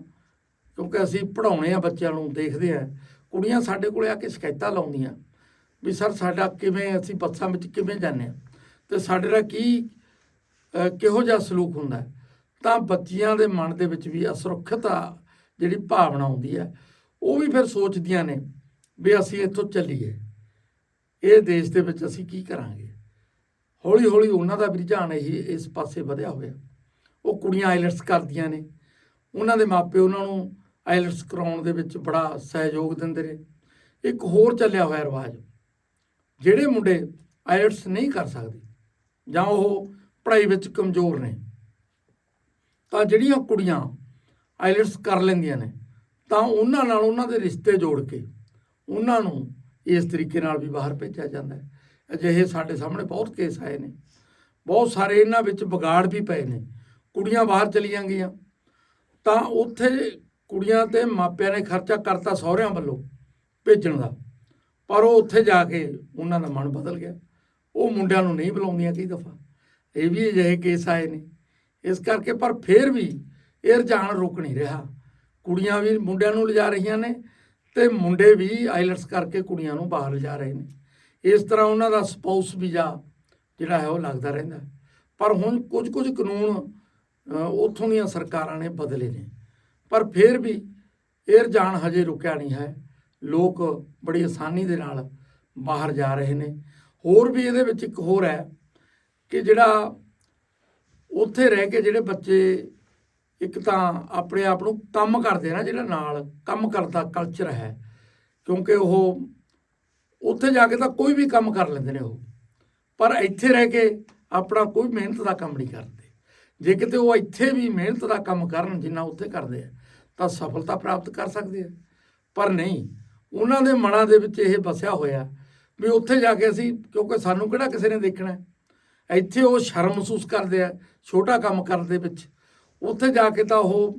ਕਿਉਂਕਿ ਅਸੀਂ ਪੜ੍ਹਾਉਣੇ ਆ ਬੱਚਿਆਂ ਨੂੰ, ਦੇਖਦੇ ਆ। ਕੁੜੀਆਂ ਸਾਡੇ ਕੋਲੇ ਆ ਕੇ ਸ਼ਿਕਾਇਤਾਂ ਲਾਉਂਦੀਆਂ ਵੀ, ਸਰ, ਸਾਡਾ ਕਿਵੇਂ, ਅਸੀਂ ਬੱਸਾਂ ਵਿੱਚ ਕਿਵੇਂ ਜਾਂਦੇ ਆ? ਤੇ ਸਾਡੇ ਦਾ ਕੀ ਕਿਹੋ ਜਿਹਾ ਸਲੂਕ ਹੁੰਦਾ? ਤਾਂ ਬੱਚੀਆਂ ਦੇ ਮਨ ਦੇ ਵਿੱਚ ਵੀ ਅਸੁਰੱਖਿਅਤਾ ਜਿਹੜੀ ਭਾਵਨਾ ਆਉਂਦੀ ਹੈ ਉਹ ਵੀ ਫਿਰ ਸੋਚਦੀਆਂ ਨੇ ਵੀ ਅਸੀਂ ਇੱਥੋਂ ਚੱਲੀਏ। ਇਹ ਦੇਸ਼ ਦੇ ਵਿੱਚ ਅਸੀਂ ਕੀ ਕਰਾਂਗੇ? ਹੌਲੀ ਹੌਲੀ ਉਹਨਾਂ ਦਾ ਵੀ ਰੁਝਾਨ ਇਹੀ, ਇਸ ਪਾਸੇ ਵਧਿਆ ਹੋਇਆ। ਉਹ ਕੁੜੀਆਂ ਆਈਲੈਟਸ ਕਰਦੀਆਂ ਨੇ। ਉਹਨਾਂ ਦੇ ਮਾਪੇ ਉਹਨਾਂ ਨੂੰ ਆਈਲੈਟਸ ਕਰਾਉਣ ਦੇ ਵਿੱਚ ਬੜਾ ਸਹਿਯੋਗ ਦਿੰਦੇ ਨੇ। ਇੱਕ ਹੋਰ ਚੱਲਿਆ ਹੋਇਆ ਰਿਵਾਜ, ਜਿਹੜੇ ਮੁੰਡੇ ਆਈਲੈਟਸ ਨਹੀਂ ਕਰ ਸਕਦੇ ਜਾਂ ਉਹ ਪੜ੍ਹਾਈ ਵਿੱਚ ਕਮਜ਼ੋਰ ਨੇ, ਤਾਂ ਜਿਹੜੀਆਂ ਕੁੜੀਆਂ ਆਈਲੈਟਸ ਕਰ ਲੈਂਦੀਆਂ ਨੇ, ਤਾਂ ਉਹਨਾਂ ਨਾਲ ਉਹਨਾਂ ਦੇ ਰਿਸ਼ਤੇ ਜੋੜ ਕੇ ਉਹਨਾਂ ਨੂੰ ਇਸ ਤਰੀਕੇ ਨਾਲ ਵੀ ਬਾਹਰ ਭੇਜਿਆ ਜਾਂਦਾ ਹੈ। ਅਜਿਹੇ ਸਾਡੇ ਸਾਹਮਣੇ ਬਹੁਤ ਕੇਸ ਆਏ ਨੇ। ਬਹੁਤ ਸਾਰੇ ਇਹਨਾਂ ਵਿੱਚ ਵਿਗਾੜ ਵੀ ਪਏ ਨੇ। ਕੁੜੀਆਂ ਬਾਹਰ ਚਲੀਆਂ ਗਈਆਂ। ਤਾਂ ਉੱਥੇ ਕੁੜੀਆਂ ਤੇ ਮਾਪਿਆਂ ਨੇ ਖਰਚਾ ਕਰਤਾ ਸਹੁਰਿਆਂ ਵੱਲੋਂ ਭੇਜਣ ਦਾ। ਪਰ ਉਹ ਉੱਥੇ ਜਾ ਕੇ ਉਹਨਾਂ ਦਾ ਮਨ ਬਦਲ ਗਿਆ। ਉਹ ਮੁੰਡਿਆਂ ਨੂੰ ਨਹੀਂ ਬੁਲਾਉਂਦੀਆਂ ਕਈ ਦਫਾ। ਇਹ ਵੀ ਅਜਿਹੇ ਕੇਸ ਆਏ ਨੇ। ਇਸ ਕਰਕੇ ਪਰ ਫਿਰ ਵੀ ਇਹ ਰੁਝਾਨ ਰੁਕ ਨਹੀਂ ਰਿਹਾ। ਕੁੜੀਆਂ ਵੀ ਮੁੰਡਿਆਂ ਨੂੰ ਲਿਜਾ ਰਹੀਆਂ ਨੇ ਤੇ ਮੁੰਡੇ ਵੀ ਆਈਲੈਟਸ ਕਰਕੇ ਕੁੜੀਆਂ ਨੂੰ ਬਾਹਰ ਲਿਜਾ ਰਹੇ ਨੇ। ਇਸ ਤਰ੍ਹਾਂ ਉਹਨਾਂ ਦਾ ਸਪਾਊਸ ਵੀਜ਼ਾ ਜਿਹੜਾ ਹੈ ਉਹ ਲੱਗਦਾ ਰਹਿੰਦਾ। ਪਰ ਹੁਣ ਕੁਝ ਕੁਝ ਕਾਨੂੰਨ ਉੱਥੋਂ ਦੀਆਂ ਸਰਕਾਰਾਂ ਨੇ ਬਦਲੇ ਨੇ। ਪਰ ਫਿਰ ਵੀ ਇਹ ਰੁਝਾਨ ਹਜੇ ਰੁਕਿਆ ਨਹੀਂ ਹੈ। ਲੋਕ ਬੜੀ ਆਸਾਨੀ ਦੇ ਨਾਲ ਬਾਹਰ ਜਾ ਰਹੇ ਨੇ। ਹੋਰ ਵੀ ਇਹਦੇ ਵਿੱਚ ਇੱਕ ਹੋਰ ਹੈ ਕਿ ਜਿਹੜਾ ਉੱਥੇ ਰਹਿ ਕੇ ਜਿਹੜੇ ਬੱਚੇ ਇੱਕ ਤਾਂ ਆਪਣੇ ਆਪ ਨੂੰ ਕੰਮ ਕਰਦੇ ਨਾ ਜਿਹੜਾ ਨਾਲ, ਕੰਮ ਕਰਦਾ ਕਲਚਰ ਹੈ। ਕਿਉਂਕਿ ਉਹ ਉੱਥੇ ਜਾ ਕੇ ਤਾਂ ਕੋਈ ਵੀ ਕੰਮ ਕਰ ਲੈਂਦੇ ਨੇ ਉਹ। ਪਰ ਇੱਥੇ ਰਹਿ ਕੇ ਆਪਣਾ ਕੋਈ ਮਿਹਨਤ ਦਾ ਕੰਮ ਨਹੀਂ ਕਰਦੇ। ਜੇ ਕਿਤੇ ਉਹ ਇੱਥੇ ਵੀ ਮਿਹਨਤ ਦਾ ਕੰਮ ਕਰਨ ਜਿੰਨਾ ਉੱਥੇ ਕਰਦੇ ਆ ਤਾਂ ਸਫਲਤਾ ਪ੍ਰਾਪਤ ਕਰ ਸਕਦੇ ਆ। ਪਰ ਨਹੀਂ, ਉਹਨਾਂ ਦੇ ਮਨਾਂ ਦੇ ਵਿੱਚ ਇਹ ਵਸਿਆ ਹੋਇਆ ਵੀ ਉੱਥੇ ਜਾ ਕੇ ਅਸੀਂ, ਕਿਉਂਕਿ ਸਾਨੂੰ ਕਿਹੜਾ ਕਿਸੇ ਨੇ ਦੇਖਣਾ ਇੱਥੇ ਉਹ ਸ਼ਰਮ ਮਹਿਸੂਸ ਕਰਦੇ ਆ, ਛੋਟਾ ਕੰਮ ਕਰਨ ਦੇ ਵਿੱਚ। ਉੱਥੇ ਜਾ ਕੇ ਤਾਂ ਉਹ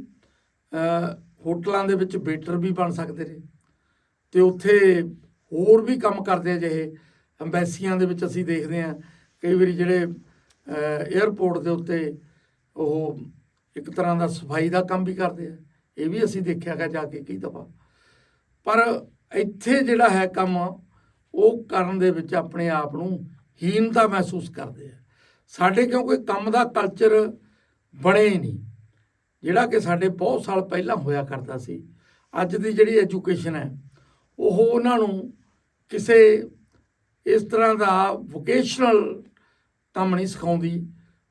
ਹੋਟਲਾਂ ਦੇ ਵਿੱਚ ਵੇਟਰ ਵੀ ਬਣ ਸਕਦੇ ਨੇ। ਤੇ ਉੱਥੇ ਹੋਰ ਵੀ ਕੰਮ ਕਰਦੇ ਆ ਜਿਹੇ ਐਮਬੈਸੀਆਂ ਦੇ ਵਿੱਚ ਅਸੀਂ ਦੇਖਦੇ ਆ। ਕਈ ਵਾਰੀ ਜਿਹੜੇ 에ਅਰਪੋਰਟ ਦੇ ਉੱਤੇ ਉਹ ਇੱਕ ਤਰ੍ਹਾਂ ਦਾ ਸਫ਼ਾਈ ਦਾ ਕੰਮ ਵੀ ਕਰਦੇ ਆ। ਇਹ ਵੀ ਅਸੀਂ ਦੇਖਿਆ ਗਾ ਜਾ ਕੇ ਕਈ ਦਫਾ। ਪਰ ਇੱਥੇ ਜਿਹੜਾ ਹੈ ਕੰਮ, ਉਹ ਕਰਨ ਦੇ ਵਿੱਚ ਆਪਣੇ ਆਪ ਨੂੰ ਹੀਨਤਾ ਮਹਿਸੂਸ ਕਰਦੇ ਆ। ਸਾਡੇ ਕਿਉਂਕਿ ਕੰਮ ਦਾ ਕਲਚਰ ਬਣੇ ਹੀ ਨਹੀਂ। ਜਿਹੜਾ ਕਿ ਸਾਡੇ ਬਹੁਤ ਸਾਲ ਪਹਿਲਾਂ ਹੋਇਆ ਕਰਦਾ ਸੀ। ਅੱਜ ਦੀ ਜਿਹੜੀ ਐਜੂਕੇਸ਼ਨ ਹੈ, ਉਹ ਉਹਨਾਂ ਨੂੰ ਕਿਸੇ ਇਸ ਤਰ੍ਹਾਂ ਦਾ ਵੋਕੇਸ਼ਨਲ ਕੰਮ ਨਹੀਂ ਸਿਖਾਉਂਦੀ।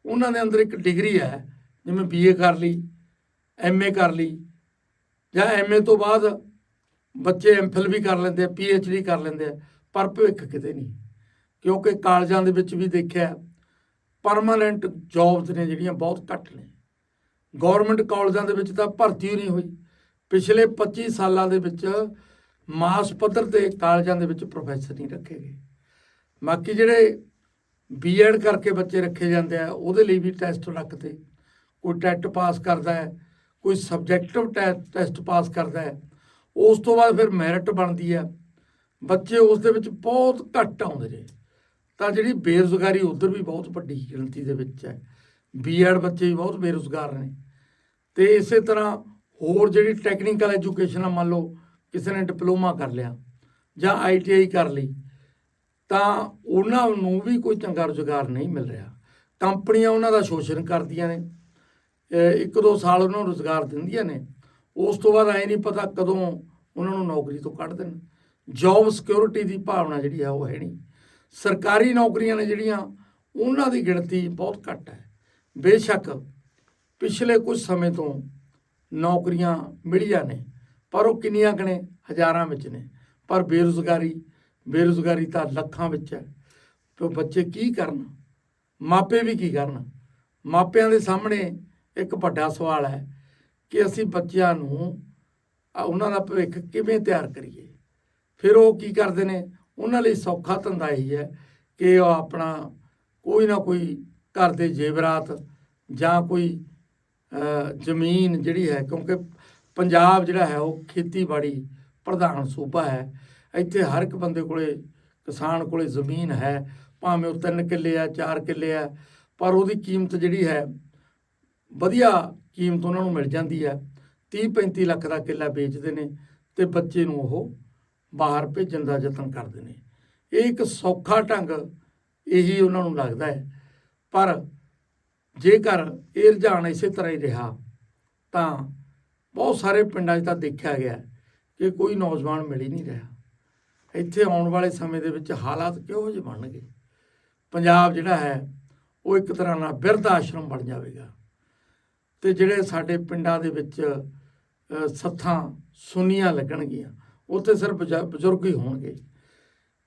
ਉਹਨਾਂ ਦੇ ਅੰਦਰ ਇੱਕ ਡਿਗਰੀ ਹੈ, ਜਿਵੇਂ ਬੀਏ ਕਰ ਲਈ ਐਮਏ ਕਰ ਲਈ ਜਾਂ ਐਮਏ ਤੋਂ ਬਾਅਦ ਬੱਚੇ ਐਮਫਿਲ ਵੀ ਕਰ ਲੈਂਦੇ ਆ ਪੀਐਚਡੀ ਕਰ ਲੈਂਦੇ ਆ, ਪਰ ਭਵਿੱਖ ਕਿਤੇ ਨਹੀਂ। ਕਿਉਂਕਿ ਕਾਲਜਾਂ ਦੇ ਵਿੱਚ ਵੀ ਦੇਖਿਆ ਪਰਮਾਨੈਂਟ ਜੌਬਸ ਨੇ ਜਿਹੜੀਆਂ ਬਹੁਤ ਘੱਟ ਨੇ। ਗਵਰਨਮੈਂਟ ਕਾਲਜਾਂ ਦੇ ਵਿੱਚ ਤਾਂ ਭਰਤੀ ਨਹੀਂ ਹੋਈ। ਪਿਛਲੇ 25 ਸਾਲਾਂ ਦੇ ਵਿੱਚ ਮਾਸ ਪੱਧਰ ਤੇ ਕਾਲਜਾਂ ਦੇ ਵਿੱਚ ਪ੍ਰੋਫੈਸਰ ਨਹੀਂ ਰੱਖੇ ਗਏ। ਬਾਕੀ ਜਿਹੜੇ ਬੀਐਡ ਕਰਕੇ ਬੱਚੇ ਰੱਖੇ ਜਾਂਦੇ ਆ, ਉਹਦੇ ਲਈ ਵੀ ਟੈਸਟ ਰੱਖਦੇ। ਕੋਈ ਟੈਟ ਪਾਸ ਕਰਦਾ ਹੈ ਕੋਈ ਸਬਜੈਕਟਿਵ ਟੈਸਟ ਪਾਸ ਕਰਦਾ ਹੈ, ਉਸ ਤੋਂ ਬਾਅਦ ਫਿਰ ਮੈਰਿਟ ਬਣਦੀ ਹੈ। ਬੱਚੇ ਉਸ ਦੇ ਵਿੱਚ ਬਹੁਤ ਘੱਟ ਆਉਂਦੇ ਨੇ। ਤਾਂ ਜਿਹੜੀ ਬੇਰੁਜ਼ਗਾਰੀ ਉਧਰ ਵੀ ਬਹੁਤ ਵੱਡੀ ਗਿਣਤੀ ਦੇ ਵਿੱਚ ਹੈ। ਬੀਐਡ ਬੱਚੇ ਵੀ ਬਹੁਤ ਬੇਰੁਜ਼ਗਾਰ ਨੇ। ਤੇ ਇਸੇ ਤਰ੍ਹਾਂ ਹੋਰ ਜਿਹੜੀ ਟੈਕਨੀਕਲ ਐਜੂਕੇਸ਼ਨ ਆ, ਮੰਨ ਲਓ ਕਿਸੇ ਨੇ ਡਿਪਲੋਮਾ ਕਰ ਲਿਆ ਜਾਂ ਆਈਟੀਆਈ ਕਰ ਲਈ, ਤਾਂ ਉਹਨਾਂ ਨੂੰ ਵੀ ਕੋਈ ਚੰਗਾ ਰੁਜ਼ਗਾਰ ਨਹੀਂ ਮਿਲ ਰਿਹਾ। ਕੰਪਨੀਆਂ ਉਹਨਾਂ ਦਾ ਸ਼ੋਸ਼ਣ ਕਰਦੀਆਂ ਨੇ। ਇੱਕ ਦੋ ਸਾਲ ਉਹਨਾਂ ਨੂੰ ਰੁਜ਼ਗਾਰ ਦਿੰਦੀਆਂ ਨੇ। ਉਸ ਤੋਂ ਬਾਅਦ ਐ ਨਹੀਂ ਪਤਾ ਕਦੋਂ ਉਹਨਾਂ ਨੂੰ ਨੌਕਰੀ ਤੋਂ ਕੱਢ ਦੇਣ। ਜੌਬ ਸਿਕਿਉਰਿਟੀ ਦੀ ਭਾਵਨਾ ਜਿਹੜੀ ਆ ਉਹ ਹੈ ਨਹੀਂ। ਸਰਕਾਰੀ ਨੌਕਰੀਆਂ ਨੇ ਜਿਹੜੀਆਂ, ਉਹਨਾਂ ਦੀ ਗਿਣਤੀ ਬਹੁਤ ਘੱਟ ਹੈ। ਬੇਸ਼ੱਕ ਪਿਛਲੇ ਕੁਝ ਸਮੇਂ ਤੋਂ ਨੌਕਰੀਆਂ ਮਿਲੀਆਂ ਨੇ, ਪਰ ਉਹ ਕਿੰਨੀਆਂ ਕੁ ਨੇ? ਹਜ਼ਾਰਾਂ ਵਿੱਚ ਨੇ। ਪਰ ਬੇਰੁਜ਼ਗਾਰੀ ਬੇਰੁਜ਼ਗਾਰੀ ਤਾਂ ਲੱਖਾਂ ਵਿੱਚ ਹੈ। ਤੇ ਬੱਚੇ ਕੀ ਕਰਨ? ਮਾਪੇ ਵੀ ਕੀ ਕਰਨ? ਮਾਪਿਆਂ ਦੇ ਸਾਹਮਣੇ ਇੱਕ ਵੱਡਾ ਸਵਾਲ ਹੈ ਕਿ ਅਸੀਂ ਬੱਚਿਆਂ ਨੂੰ ਉਹਨਾਂ ਦਾ ਭਵਿੱਖ ਕਿਵੇਂ ਤਿਆਰ ਕਰੀਏ? ਫਿਰ ਉਹ ਕੀ ਕਰਦੇ ਨੇ? ਉਹਨਾਂ ਲਈ ਸੌਖਾ ਧੰਦਾ ਇਹੀ ਹੈ ਕਿ ਉਹ ਆਪਣਾ ਕੋਈ ਨਾ ਕੋਈ ਘਰ ਦੇ ਜੇਵਰਾਤ ਜਾਂ ਕੋਈ ਜ਼ਮੀਨ ਜਿਹੜੀ ਹੈ, ਕਿਉਂਕਿ ਪੰਜਾਬ ਜਿਹੜਾ ਹੈ ਉਹ ਖੇਤੀਬਾੜੀ ਪ੍ਰਧਾਨ ਸੂਬਾ ਹੈ। ਇੱਥੇ ਹਰ ਇੱਕ ਬੰਦੇ ਕੋਲੇ, ਕਿਸਾਨ ਕੋਲੇ ਜ਼ਮੀਨ ਹੈ, ਭਾਵੇਂ ਉਹ 3 ਕਿੱਲੇ ਆ 4 ਕਿੱਲੇ ਆ, ਪਰ ਉਹਦੀ ਕੀਮਤ ਜਿਹੜੀ ਹੈ ਵਧੀਆ ਕੀਮਤ ਉਹਨਾਂ ਨੂੰ ਮਿਲ ਜਾਂਦੀ ਹੈ। 30 35 ਲੱਖ ਦਾ ਕਿੱਲਾ ਵੇਚਦੇ ਨੇ ਤੇ ਬੱਚੇ ਨੂੰ ਉਹ ਬਾਹਰ ਭੇਜਣ ਦਾ ਯਤਨ ਕਰਦੇ ਨੇ। ਇਹ ਇੱਕ ਸੌਖਾ ਢੰਗ ਇਹੀ ਉਹਨਾਂ ਨੂੰ ਲੱਗਦਾ ਹੈ। ਪਰ ਜੇਕਰ ਇਹ ਰੁਝਾਨ ਇਸੇ ਤਰ੍ਹਾਂ ਹੀ ਰਿਹਾ, ਤਾਂ ਬਹੁਤ ਸਾਰੇ ਪਿੰਡਾਂ 'ਚ ਤਾਂ ਦੇਖਿਆ ਗਿਆ ਕਿ ਕੋਈ ਨੌਜਵਾਨ ਮਿਲ ਹੀ ਨਹੀਂ ਰਿਹਾ। ਇੱਥੇ ਆਉਣ ਵਾਲੇ ਸਮੇਂ ਦੇ ਵਿੱਚ ਹਾਲਾਤ ਕਿਹੋ ਜਿਹੇ ਬਣਨਗੇ? ਪੰਜਾਬ ਜਿਹੜਾ ਹੈ, ਉਹ ਇੱਕ ਤਰ੍ਹਾਂ ਨਾਲ ਬਿਰਧ ਆਸ਼ਰਮ ਬਣ ਜਾਵੇਗਾ। ਤੇ ਜਿਹੜੇ ਸਾਡੇ ਪਿੰਡਾਂ ਦੇ ਵਿੱਚ ਸੱਥਾਂ ਸੁੰਨੀਆਂ ਲੱਗਣਗੀਆਂ, ਉੱਥੇ ਸਿਰਫ ਬਜ਼ੁ- ਬਜ਼ੁਰਗ ਹੀ ਹੋਣਗੇ।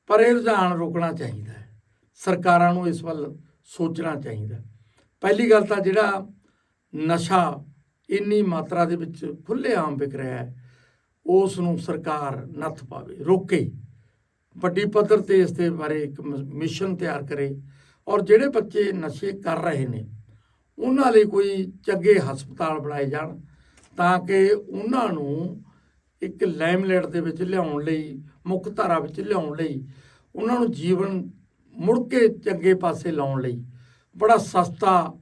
ਪਰ ਇਹ ਰੁਝਾਨ ਰੋਕਣਾ ਚਾਹੀਦਾ ਹੈ। ਸਰਕਾਰਾਂ ਨੂੰ ਇਸ ਵੱਲ ਸੋਚਣਾ ਚਾਹੀਦਾ ਪਹਿਲੀ ਗੱਲ ਤਾਂ ਜਿਹੜਾ ਨਸ਼ਾ ਇੰਨੀ ਮਾਤਰਾ ਦੇ ਵਿੱਚ ਖੁੱਲ੍ਹੇਆਮ ਵਿਕ ਰਿਹਾ ਹੈ, ਉਸ ਨੂੰ ਸਰਕਾਰ ਨੱਥ ਪਾਵੇ, ਰੋਕੇ। ਵੱਡੀ ਪੱਧਰ ਤੇ ਇਸ ਦੇ ਬਾਰੇ ਇੱਕ ਮ- ਮਿਸ਼ਨ ਤਿਆਰ ਕਰੇ। ਔਰ ਜਿਹੜੇ ਬੱਚੇ ਨਸ਼ੇ ਕਰ ਰਹੇ ਨੇ ਉਹਨਾਂ ਲਈ ਕੋਈ ਚੰਗੇ ਹਸਪਤਾਲ ਬਣਾਏ ਜਾਣ ਤਾਂ ਕਿ ਉਹਨਾਂ ਨੂੰ ਇੱਕ ਲਾਈਮਲਾਈਟ ਦੇ ਵਿੱਚ ਲਿਆਉਣ ਲਈ, ਮੁੱਖ ਧਾਰਾ ਵਿੱਚ ਲਿਆਉਣ ਲਈ, ਉਹਨਾਂ ਨੂੰ ਜੀਵਨ ਮੁੜ ਕੇ ਚੰਗੇ ਪਾਸੇ ਲਾਉਣ ਲਈ ਬੜਾ ਸਸਤਾ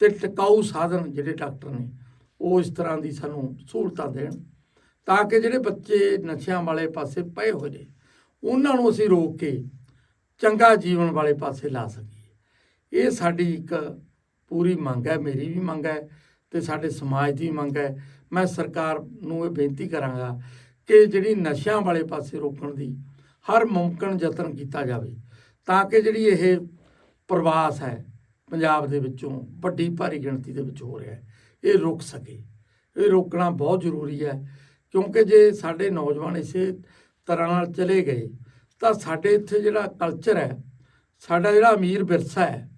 ਤੇ ਟਿਕਾਊ ਸਾਧਨ ਜਿਹੜੇ ਡਾਕਟਰ ਨੇ, ਉਹ ਇਸ ਤਰ੍ਹਾਂ ਦੀ ਸਾਨੂੰ ਸਹੂਲਤਾਂ ਦੇਣ ਤਾਂ ਕਿ ਜਿਹੜੇ ਬੱਚੇ ਨਸ਼ਿਆਂ ਵਾਲੇ ਪਾਸੇ ਪਏ ਹੋ ਨੇ, ਉਹਨਾਂ ਨੂੰ ਅਸੀਂ ਰੋਕ ਕੇ ਚੰਗਾ ਜੀਵਨ ਵਾਲੇ ਪਾਸੇ ਲਾ ਸਕੀਏ। ਇਹ ਸਾਡੀ ਇੱਕ ਪੂਰੀ ਮੰਗ ਹੈ, ਮੇਰੀ ਵੀ ਮੰਗ ਹੈ ਤੇ ਸਾਡੇ ਸਮਾਜ ਦੀ ਮੰਗ ਹੈ। ਮੈਂ ਸਰਕਾਰ ਨੂੰ ਇਹ ਬੇਨਤੀ ਕਰਾਂਗਾ ਕਿ ਜਿਹੜੀ ਨਸ਼ਿਆਂ ਵਾਲੇ ਪਾਸੇ ਰੋਕਣ ਦੀ ਹਰ ਮੁਮਕਨ ਯਤਨ ਕੀਤਾ ਜਾਵੇ, ਤਾਂ ਕਿ ਜਿਹੜੀ ਇਹ ਪ੍ਰਵਾਸ ਹੈ ਪੰਜਾਬ ਦੇ ਵਿੱਚੋਂ ਵੱਡੀ ਭਾਰੀ ਗਿਣਤੀ ਦੇ ਵਿੱਚ ਹੋ ਰਿਹਾ ਹੈ, ਇਹ ਰੁਕ ਸਕੇ। ਇਹ ਰੋਕਣਾ ਬਹੁਤ ਜ਼ਰੂਰੀ ਹੈ, ਕਿਉਂਕਿ ਜੇ ਸਾਡੇ ਨੌਜਵਾਨ ਇਸੇ ਤਰ੍ਹਾਂ ਨਾਲ ਚਲੇ ਗਏ, ਤਾਂ ਸਾਡੇ ਇੱਥੇ ਜਿਹੜਾ ਕਲਚਰ ਹੈ, ਸਾਡਾ ਜਿਹੜਾ ਅਮੀਰ ਵਿਰਸਾ ਹੈ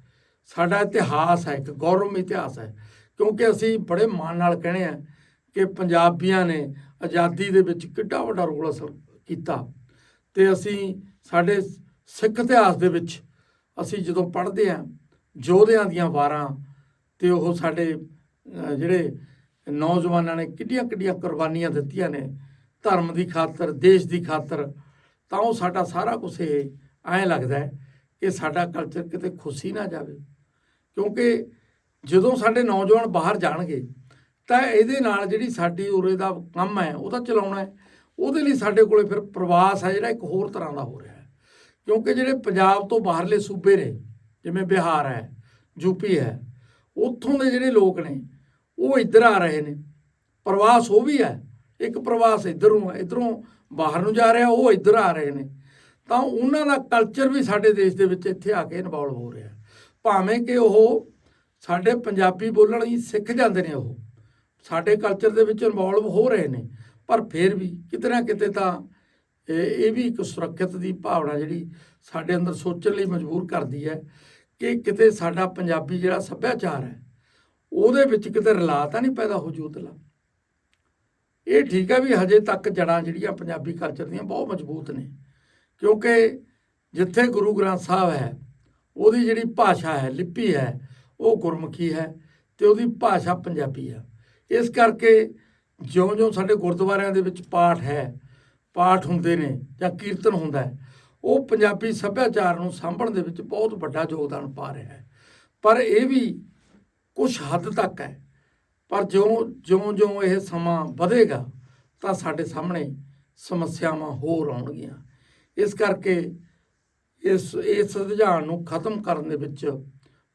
ਸਾਡਾ ਇਤਿਹਾਸ ਹੈ, ਇੱਕ ਗੌਰਵ ਇਤਿਹਾਸ ਹੈ। ਕਿਉਂਕਿ ਅਸੀਂ ਬੜੇ ਮਾਣ ਨਾਲ ਕਹਿੰਦੇ ਆ ਕਿ ਪੰਜਾਬੀਆਂ ਨੇ ਆਜ਼ਾਦੀ ਦੇ ਵਿੱਚ ਕਿੱਡਾ ਵੱਡਾ ਰੋਲ ਅਸਰ ਕੀਤਾ। ਤੇ ਅਸੀਂ ਸਾਡੇ ਸਿੱਖ ਇਤਿਹਾਸ ਦੇ ਵਿੱਚ ਅਸੀਂ ਜਦੋਂ ਪੜ੍ਹਦੇ ਆ ਯੋਧਿਆਂ ਦੀਆਂ ਵਾਰਾਂ ਤੇ ਉਹ ਸਾਡੇ ਜਿਹੜੇ ਨੌਜਵਾਨਾਂ ਨੇ ਕਿੱਡੀਆਂ ਕਿੱਡੀਆਂ ਕੁਰਬਾਨੀਆਂ ਦਿੱਤੀਆਂ ਨੇ ਧਰਮ ਦੀ ਖਾਤਰ, ਦੇਸ਼ ਦੀ ਖਾਤਰ, ਤਾਂ ਉਹ ਸਾਡਾ ਸਾਰਾ ਕੁਝ ਇਹ ਐਂ ਲੱਗਦਾ ਕਿ ਸਾਡਾ ਕਲਚਰ ਕਿਤੇ ਖੁਸ਼ੀ ਨਾ ਜਾਵੇ। ਕਿਉਂਕਿ ਜਦੋਂ ਸਾਡੇ ਨੌਜਵਾਨ ਬਾਹਰ ਜਾਣਗੇ, ਤਾਂ ਇਹਦੇ ਨਾਲ ਜਿਹੜੀ ਸਾਡੀ ਉਰੇ ਦਾ ਕੰਮ ਹੈ ਉਹਦਾ ਚਲਾਉਣਾ ਹੈ। ਉਹਦੇ ਲਈ ਸਾਡੇ ਕੋਲੇ ਫਿਰ ਪ੍ਰਵਾਸ ਹੈ ਜਿਹੜਾ ਇੱਕ ਹੋਰ ਤਰ੍ਹਾਂ ਦਾ ਹੋ ਰਿਹਾ ਹੈ। ਕਿਉਂਕਿ ਜਿਹੜੇ ਪੰਜਾਬ ਤੋਂ ਬਾਹਰਲੇ ਸੂਬੇ ਨੇ, ਜਿਵੇਂ ਬਿਹਾਰ ਹੈ ਯੂਪੀ ਹੈ, ਉੱਥੋਂ ਦੇ ਜਿਹੜੇ ਲੋਕ ਨੇ, ਉਹ ਇੱਧਰ ਆ ਰਹੇ ਨੇ। ਪ੍ਰਵਾਸ ਉਹ ਵੀ ਹੈ, ਇੱਕ ਪ੍ਰਵਾਸ ਇੱਧਰੋਂ ਹੈ, ਇੱਧਰੋਂ ਬਾਹਰ ਨੂੰ ਜਾ ਰਿਹਾ, ਉਹ ਇੱਧਰ ਆ ਰਹੇ ਨੇ। ਤਾਂ ਉਹਨਾਂ ਦਾ ਕਲਚਰ ਵੀ ਸਾਡੇ ਦੇਸ਼ ਦੇ ਵਿੱਚ ਇੱਥੇ ਆ ਕੇ ਇਨਵੋਲਵ ਹੋ ਰਿਹਾ ਭਾਵੇਂ ਕਿ ਉਹ ਸਾਡੇ ਪੰਜਾਬੀ ਬੋਲਣ ਹੀ ਸਿੱਖ ਜਾਂਦੇ ਨੇ ਉਹ, ਸਾਡੇ ਕਲਚਰ ਦੇ ਵਿੱਚ ਇਨਵੋਲਵ ਹੋ ਰਹੇ ਨੇ, ਪਰ ਫਿਰ ਵੀ ਕਿਤੇ ਨਾ ਕਿਤੇ ਤਾਂ ਇਹ ਵੀ ਇੱਕ ਸੁਰੱਖਿਅਤ ਦੀ ਭਾਵਨਾ ਜਿਹੜੀ ਸਾਡੇ ਅੰਦਰ ਸੋਚਣ ਲਈ ਮਜਬੂਰ ਕਰਦੀ ਹੈ ਕਿ ਕਿਤੇ ਸਾਡਾ ਪੰਜਾਬੀ ਜਿਹੜਾ ਸੱਭਿਆਚਾਰ ਹੈ, ਉਹਦੇ ਵਿੱਚ ਕਿਤੇ ਰਲਾ ਤਾਂ ਨਹੀਂ ਪੈਦਾ ਹੋ ਜੂਤਲਾ ਇਹ ਠੀਕ ਹੈ ਵੀ ਹਜੇ ਤੱਕ ਜੜਾਂ ਜਿਹੜੀਆਂ ਪੰਜਾਬੀ ਕਲਚਰ ਦੀਆਂ ਬਹੁਤ ਮਜ਼ਬੂਤ ਨੇ, ਕਿਉਂਕਿ ਜਿੱਥੇ ਗੁਰੂ ਗ੍ਰੰਥ ਸਾਹਿਬ ਹੈ ਉਹਦੀ ਜਿਹੜੀ ਭਾਸ਼ਾ ਹੈ, ਲਿਪੀ ਹੈ, ਉਹ ਗੁਰਮੁਖੀ ਹੈ ਤੇ ਉਹਦੀ ਭਾਸ਼ਾ ਪੰਜਾਬੀ ਹੈ। ਇਸ ਕਰਕੇ ਜਿਉਂ-ਜਿਉਂ ਸਾਡੇ ਗੁਰਦੁਆਰਿਆਂ ਦੇ ਵਿੱਚ ਪਾਠ ਹੈ, ਪਾਠ ਹੁੰਦੇ ਨੇ ਜਾਂ ਕੀਰਤਨ ਹੁੰਦਾ ਹੈ, ਉਹ ਪੰਜਾਬੀ ਸੱਭਿਆਚਾਰ ਨੂੰ ਸਾਂਭਣ ਦੇ ਵਿੱਚ ਬਹੁਤ ਵੱਡਾ ਯੋਗਦਾਨ ਪਾ ਰਿਹਾ ਹੈ। ਪਰ ਇਹ ਵੀ ਕੁਝ ਹੱਦ ਤੱਕ ਹੈ। ਪਰ ਜਿਉਂ ਜਿਉਂ ਜਿਉਂ ਇਹ ਸਮਾਂ ਵਧੇਗਾ, ਤਾਂ ਸਾਡੇ ਸਾਹਮਣੇ ਸਮੱਸਿਆਵਾਂ ਹੋਰ ਆਉਣਗੀਆਂ। ਇਸ ਕਰਕੇ ਇਸ ਇਸ ਰੁਝਾਨ ਨੂੰ ਖਤਮ ਕਰਨ ਦੇ ਵਿੱਚ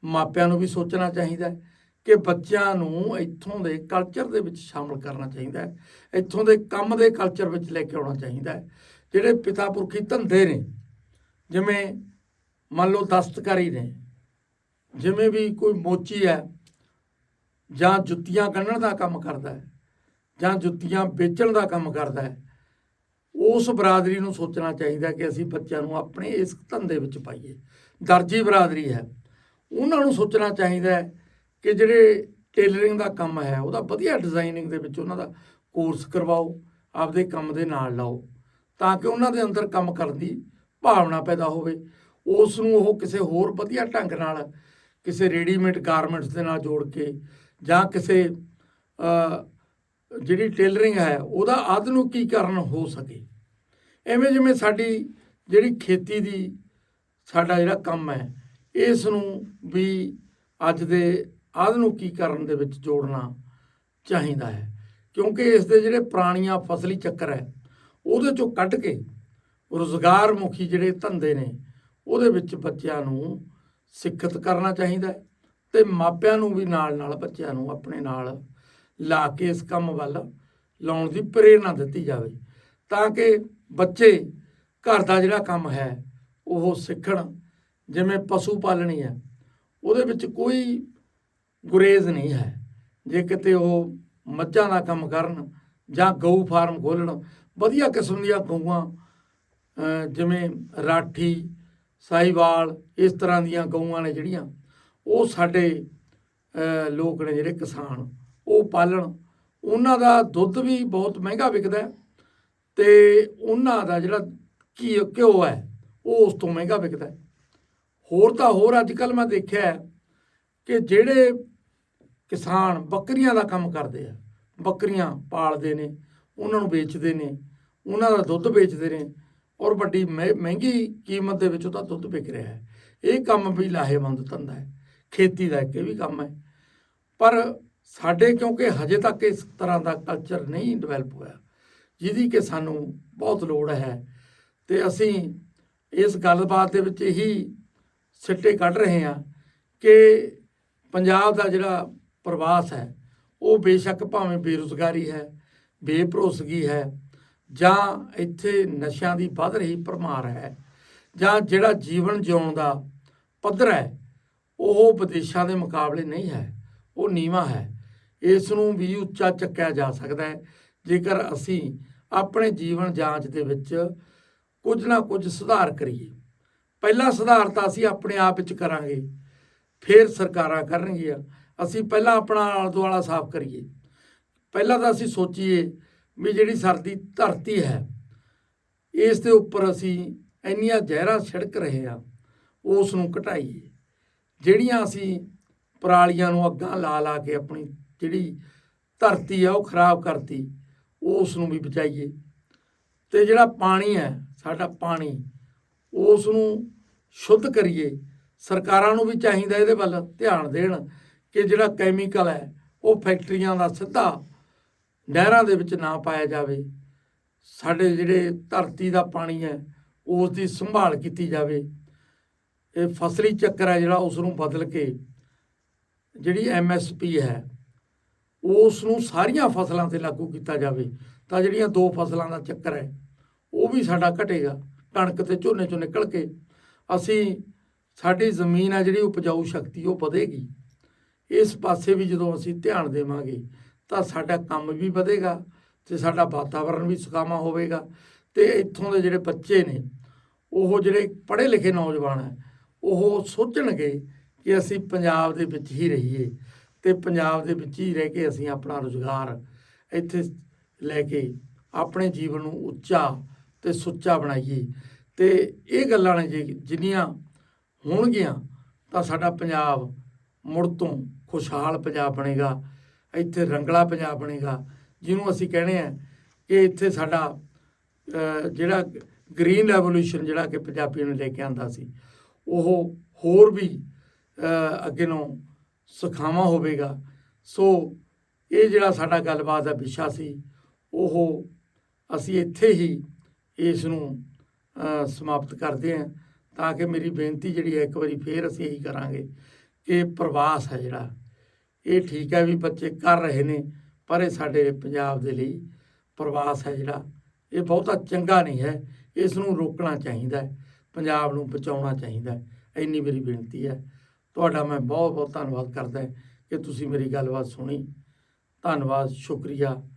ਮਾਪਿਆਂ ਨੂੰ ਵੀ ਸੋਚਣਾ ਚਾਹੀਦਾ ਹੈ ਕਿ ਬੱਚਿਆਂ ਨੂੰ ਇੱਥੋਂ ਦੇ ਕਲਚਰ ਦੇ ਵਿੱਚ ਸ਼ਾਮਲ ਕਰਨਾ ਚਾਹੀਦਾ ਹੈ। ਇੱਥੋਂ ਦੇ ਕੰਮ ਦੇ ਕਲਚਰ ਵਿੱਚ ਲੈ ਕੇ ਆਉਣਾ ਚਾਹੀਦਾ ਹੈ। ਜਿਹੜੇ ਪਿਤਾ ਪੁਰਖੀ ਧੰਦੇ ਨੇ, ਜਿਵੇਂ ਮੰਨ ਲਓ ਦਸਤਕਾਰੀ ਨੇ, ਜਿਵੇਂ ਵੀ ਕੋਈ ਮੋਚੀ ਹੈ, ਜਾਂ ਜੁੱਤੀਆਂ ਕੱਢਣ ਦਾ ਕੰਮ ਕਰਦਾ ਹੈ, ਜਾਂ ਜੁੱਤੀਆਂ ਵੇਚਣ ਦਾ ਕੰਮ ਕਰਦਾ ਹੈ ਉਸ ਬਰਾਦਰੀ ਨੂੰ ਸੋਚਣਾ ਚਾਹੀਦਾ ਕਿ ਅਸੀਂ ਬੱਚਿਆਂ ਨੂੰ ਆਪਣੇ ਇਸ ਧੰਦੇ ਵਿੱਚ ਪਾਈਏ। ਦਰਜੀ ਬਰਾਦਰੀ ਹੈ। ਉਹਨਾਂ ਨੂੰ ਸੋਚਣਾ ਚਾਹੀਦਾ ਕਿ ਜਿਹੜੇ ਟੇਲਰਿੰਗ ਦਾ ਕੰਮ ਹੈ, ਉਹਦਾ ਵਧੀਆ ਡਿਜ਼ਾਈਨਿੰਗ ਦੇ ਵਿੱਚ ਉਹਨਾਂ ਦਾ ਕੋਰਸ ਕਰਵਾਓ, ਆਪਦੇ ਕੰਮ ਦੇ ਨਾਲ ਲਾਓ, ਤਾਂ ਕਿ ਉਹਨਾਂ ਦੇ ਅੰਦਰ ਕੰਮ ਕਰਨ ਦੀ ਭਾਵਨਾ ਪੈਦਾ ਹੋਵੇ। ਉਸ ਨੂੰ ਉਹ ਕਿਸੇ ਹੋਰ ਵਧੀਆ ਢੰਗ ਨਾਲ, ਕਿਸੇ ਰੈਡੀਮੇਡ ਗਾਰਮੈਂਟਸ ਦੇ ਨਾਲ ਜੋੜ ਕੇ ਜਾਂ ਕਿਸੇ ਜਿਹੜੀ ਟੇਲਰਿੰਗ ਹੈ, ਉਹਦਾ ਆਧੁਨਿਕੀਕਰਨ ਹੋ ਸਕੇ? ਐਵੇਂ ਜਿਵੇਂ ਸਾਡੀ ਜਿਹੜੀ ਖੇਤੀ ਦੀ ਸਾਡਾ ਜਿਹੜਾ ਕੰਮ ਹੈ, ਇਸ ਨੂੰ ਵੀ ਅੱਜ ਦੇ ਆਧੁਨਿਕੀਕਰਨ ਦੇ ਵਿੱਚ ਜੋੜਨਾ ਚਾਹੀਦਾ ਹੈ। ਕਿਉਂਕਿ ਇਸ ਦੇ ਜਿਹੜੇ ਪੁਰਾਣੀਆਂ ਫਸਲੀ ਚੱਕਰ ਹੈ, ਉਹਦੇ ਚੋਂ ਕੱਢ ਕੇ ਰੁਜ਼ਗਾਰ ਮੁਖੀ ਜਿਹੜੇ ਧੰਦੇ ਨੇ, ਉਹਦੇ ਵਿੱਚ ਬੱਚਿਆਂ ਨੂੰ ਸਿੱਖਿਤ ਕਰਨਾ ਚਾਹੀਦਾ ਹੈ ਤੇ ਮਾਪਿਆਂ ਨੂੰ ਵੀ ਨਾਲ ਨਾਲ ਬੱਚਿਆਂ ਨੂੰ ਆਪਣੇ ਨਾਲ ਲਾ ਕੇ ਇਸ ਕੰਮ ਵੱਲ ਲਾਉਣ ਦੀ ਪ੍ਰੇਰਣਾ ਦਿੱਤੀ ਜਾਵੇ। ਤਾਂ ਕਿ ਬੱਚੇ ਘਰ ਦਾ ਜਿਹੜਾ ਕੰਮ ਹੈ, ਉਹ ਸਿੱਖਣ, ਜਿਵੇਂ ਪਸ਼ੂ ਪਾਲਣੀ ਹੈ, ਉਹਦੇ ਵਿੱਚ ਕੋਈ ਗੁਰੇਜ਼ ਨਹੀਂ ਹੈ। ਜੇ ਕਿਤੇ ਉਹ ਮੱਝਾਂ ਦਾ ਕੰਮ ਕਰਨ ਜਾਂ ਗਊ ਫਾਰਮ ਖੋਲਣ ਵਧੀਆ ਕਿਸਮ ਦੀਆਂ ਗਊਆਂ ਜਿਵੇਂ ਰਾਠੀ ਸਾਈਵਾਲ ਇਸ ਤਰ੍ਹਾਂ ਦੀਆਂ ਗਊਆਂ ਨੇ ਜਿਹੜੀਆਂ, ਉਹ ਸਾਡੇ ਲੋਕ ਨੇ ਜਿਹੜੇ ਕਿਸਾਨ। ਉਹ ਪਾਲਣ। ਉਹਨਾਂ ਦਾ ਦੁੱਧ ਵੀ ਬਹੁਤ ਮਹਿੰਗਾ ਵਿਕਦਾ ਹੈ ਤੇ ਉਹਨਾਂ ਦਾ ਜਿਹੜਾ ਕੀ ਘਿਓ ਹੈ, ਉਹ ਉਸ ਤੋਂ ਮਹਿੰਗਾ ਵਿਕਦਾ ਹੋਰ ਤਾਂ ਹੋਰ ਅੱਜ ਕੱਲ ਮੈਂ ਦੇਖਿਆ ਕਿ ਜਿਹੜੇ ਕਿਸਾਨ ਬੱਕਰੀਆਂ ਦਾ ਕੰਮ ਕਰਦੇ ਆ, ਬੱਕਰੀਆਂ ਪਾਲਦੇ ਨੇ, ਉਹਨਾਂ ਨੂੰ ਵੇਚਦੇ ਨੇ, ਉਹਨਾਂ ਦਾ ਦੁੱਧ ਵੇਚਦੇ ਨੇ ਔਰ ਵੱਡੀ ਮਹਿ- ਮਹਿੰਗੀ ਕੀਮਤ ਦੇ ਵਿੱਚ ਉਹਦਾ ਦੁੱਧ ਵਿਕ ਰਿਹਾ ਹੈ। ਇਹ ਕੰਮ ਵੀ ਲਾਹੇਵੰਦ ਧੰਦਾ ਹੈ। ਖੇਤੀ ਦਾ ਇੱਕ ਇਹ ਵੀ ਕੰਮ ਹੈ। ਪਰ ਸਾਡੇ ਕਿਉਂਕਿ ਹਜੇ ਤੱਕ ਇਸ ਤਰ੍ਹਾਂ ਦਾ ਕਲਚਰ ਨਹੀਂ ਡਿਵੈਲਪ ਹੋਇਆ, ਜਿਹਦੀ ਕਿ ਸਾਨੂੰ ਬਹੁਤ ਲੋੜ ਹੈ। ਤੇ ਅਸੀਂ ਇਸ ਗੱਲਬਾਤ ਦੇ ਵਿੱਚ ਇਹੀ ਸਿੱਟੇ ਕੱਢ ਰਹੇ ਹਾਂ ਕਿ ਪੰਜਾਬ ਦਾ ਜਿਹੜਾ ਪ੍ਰਵਾਸ ਹੈ, ਉਹ ਬੇਸ਼ੱਕ ਭਾਵੇਂ ਬੇਰੁਜ਼ਗਾਰੀ ਹੈ ਬੇਭਰੋਸਗੀ ਹੈ, ਜਾਂ ਇੱਥੇ ਨਸ਼ਿਆਂ ਦੀ ਵੱਧ ਰਹੀ ਭਰਮਾਰ ਹੈ, ਜਾਂ ਜਿਹੜਾ ਜੀਵਨ ਜਿਉਣ ਦਾ ਪੱਧਰ ਹੈ, ਉਹ ਵਿਦੇਸ਼ਾਂ ਦੇ ਮੁਕਾਬਲੇ ਨਹੀਂ ਹੈ, ਉਹ ਨੀਵਾਂ ਹੈ। ਇਸ ਨੂੰ ਵੀ ਉੱਚਾ ਚੱਕਿਆ ਜਾ ਸਕਦਾ ਹੈ। ਜੇਕਰ ਅਸੀਂ ਆਪਣੇ ਜੀਵਨ ਜਾਂਚ ਦੇ ਵਿੱਚ ਕੁਝ ਨਾ ਕੁਝ ਸੁਧਾਰ ਕਰੀਏ, ਪਹਿਲਾ ਸੁਧਾਰ ਤਾਂ ਅਸੀਂ ਆਪਣੇ ਆਪ ਵਿੱਚ ਕਰਾਂਗੇ, ਫਿਰ ਸਰਕਾਰਾਂ ਕਰਨਗੀਆਂ। ਅਸੀਂ ਪਹਿਲਾਂ ਆਪਣਾ ਆਲਾ ਦੁਆਲਾ ਸਾਫ਼ ਕਰੀਏ। ਪਹਿਲਾਂ ਤਾਂ ਅਸੀਂ ਸੋਚੀਏ ਵੀ ਜਿਹੜੀ ਸਰਦੀ ਧਰਤੀ ਹੈ, ਇਸ ਦੇ ਉੱਪਰ ਅਸੀਂ ਇੰਨੀਆਂ ਜ਼ਹਿਰਾਂ ਛਿੜਕ ਰਹੇ ਆ ਉਸ ਨੂੰ ਘਟਾਈਏ। ਜਿਹੜੀਆਂ ਅਸੀਂ ਪਰਾਲੀਆਂ ਨੂੰ ਅੱਗਾਂ ਲਾ ਲਾ ਕੇ ਆਪਣੀ ਜਿਹੜੀ ਧਰਤੀ ਆ, ਉਹ ਖਰਾਬ ਕਰਤੀ ਉਸ ਨੂੰ ਵੀ ਬਚਾਈਏ। ਤੇ ਜਿਹੜਾ ਪਾਣੀ ਹੈ, ਸਾਡਾ ਪਾਣੀ ਉਸ ਨੂੰ ਸ਼ੁੱਧ ਕਰੀਏ। ਸਰਕਾਰਾਂ ਨੂੰ ਵੀ ਚਾਹੀਦਾ ਇਹਦੇ ਵੱਲ ਧਿਆਨ ਦੇਣ ਕਿ ਜਿਹੜਾ ਕੈਮੀਕਲ ਹੈ, ਉਹ ਫੈਕਟਰੀਆਂ ਦਾ ਸਿੱਧਾ ਨਹਿਰਾਂ ਦੇ ਵਿੱਚ ਨਾ ਪਾਇਆ ਜਾਵੇ। ਸਾਡੇ ਜਿਹੜੇ ਧਰਤੀ ਦਾ ਪਾਣੀ ਹੈ ਉਸ ਦੀ ਸੰਭਾਲ ਕੀਤੀ ਜਾਵੇ। ਇਹ ਫਸਲੀ ਚੱਕਰ ਹੈ ਜਿਹੜਾ ਉਸ ਨੂੰ ਬਦਲ ਕੇ ਜਿਹੜੀ ਐਮਐਸਪੀ ਹੈ ਉਸ ਨੂੰ ਸਾਰੀਆਂ ਫਸਲਾਂ ਤੇ ਲਾਗੂ ਕੀਤਾ ਜਾਵੇ, ਤਾਂ ਜਿਹੜੀਆਂ ਦੋ ਫਸਲਾਂ ਦਾ ਚੱਕਰ ਹੈ, ਉਹ ਵੀ ਸਾਡਾ ਘਟੇਗਾ, ਕਣਕ ਤੇ ਝੋਨੇ ਚੋਂ ਨਿਕਲ ਕੇ। ਅਸੀਂ, ਸਾਡੀ ਜ਼ਮੀਨ ਆ ਜਿਹੜੀ ਉਪਜਾਊ ਸ਼ਕਤੀ, ਉਹ ਵਧੇਗੀ। ਇਸ ਪਾਸੇ ਵੀ ਜਦੋਂ ਅਸੀਂ ਧਿਆਨ ਦੇਵਾਂਗੇ, ਤਾਂ ਸਾਡਾ ਕੰਮ ਵੀ ਵਧੇਗਾ ਤੇ ਸਾਡਾ ਵਾਤਾਵਰਣ ਵੀ ਸੁਖਾਵਾਂ ਹੋਵੇਗਾ। ਤੇ ਇੱਥੋਂ ਦੇ ਜਿਹੜੇ ਬੱਚੇ ਨੇ, ਉਹ ਜਿਹੜੇ ਪੜ੍ਹੇ ਲਿਖੇ ਨੌਜਵਾਨ ਹੈ, ਉਹ ਸੋਚਣਗੇ ਕਿ ਅਸੀਂ ਪੰਜਾਬ ਦੇ ਵਿੱਚ ਹੀ ਰਹੀਏ। ਤੇ ਪੰਜਾਬ ਦੇ ਵਿੱਚ ਹੀ ਰਹਿ ਕੇ ਅਸੀਂ ਆਪਣਾ ਰੁਜ਼ਗਾਰ ਇੱਥੇ ਲੈ ਕੇ ਆਪਣੇ ਜੀਵਨ ਨੂੰ ਉੱਚਾ ਤੇ ਸੁੱਚਾ ਬਣਾਈਏ। ਤੇ ਇਹ ਗੱਲਾਂ ਨੇ ਜੇ ਜਿੰਨੀਆਂ ਹੋਣਗੀਆਂ ਤਾਂ ਸਾਡਾ ਪੰਜਾਬ ਮੁੜ ਤੋਂ ਖੁਸ਼ਹਾਲ ਪੰਜਾਬ ਬਣੇਗਾ, ਇੱਥੇ ਰੰਗਲਾ ਪੰਜਾਬ ਬਣੇਗਾ, ਜਿਹਨੂੰ ਅਸੀਂ ਕਹਿੰਦੇ ਆ ਕਿ ਇੱਥੇ ਸਾਡਾ ਜਿਹੜਾ ਗ੍ਰੀਨ ਰੈਵੋਲੂਸ਼ਨ ਜਿਹੜਾ ਕਿ ਪੰਜਾਬੀਆਂ ਨੂੰ ਲੈ ਕੇ ਆਂਦਾ ਸੀ, ਉਹ ਹੋਰ ਵੀ ਅੱਗੇ ਨੂੰ ਸੁਖਾਵਾਂ ਹੋਵੇਗਾ। ਸੋ ਇਹ ਜਿਹੜਾ ਸਾਡਾ ਗੱਲਬਾਤ ਦਾ ਵਿਸ਼ਾ ਸੀ, ਉਹ ਅਸੀਂ ਇੱਥੇ ਹੀ ਇਸ ਨੂੰ ਸਮਾਪਤ ਕਰਦੇ ਹਾਂ ਤਾਂ ਕਿ ਮੇਰੀ ਬੇਨਤੀ ਜਿਹੜੀ ਹੈ, ਇੱਕ ਵਾਰੀ ਫੇਰ ਅਸੀਂ ਇਹੀ ਕਰਾਂਗੇ ਕਿ ਪ੍ਰਵਾਸ ਹੈ ਜਿਹੜਾ। ਇਹ ਠੀਕ ਹੈ ਵੀ ਬੱਚੇ ਕਰ ਰਹੇ ਨੇ, ਪਰ ਇਹ ਸਾਡੇ ਪੰਜਾਬ ਦੇ ਲਈ ਪ੍ਰਵਾਸ ਹੈ ਜਿਹੜਾ। ਇਹ ਬਹੁਤਾ ਚੰਗਾ ਨਹੀਂ ਹੈ। ਇਸ ਨੂੰ ਰੋਕਣਾ ਚਾਹੀਦਾ ਹੈ। ਪੰਜਾਬ ਨੂੰ ਬਚਾਉਣਾ ਚਾਹੀਦਾ ਹੈ। ਇੰਨੀ ਮੇਰੀ ਬੇਨਤੀ ਹੈ। ਤੁਹਾਡਾ ਮੈਂ ਬਹੁਤ ਬਹੁਤ ਧੰਨਵਾਦ ਕਰਦਾ ਕਿ ਤੁਸੀਂ ਮੇਰੀ ਗੱਲਬਾਤ ਸੁਣੀ। ਧੰਨਵਾਦ ਸ਼ੁਕਰੀਆ।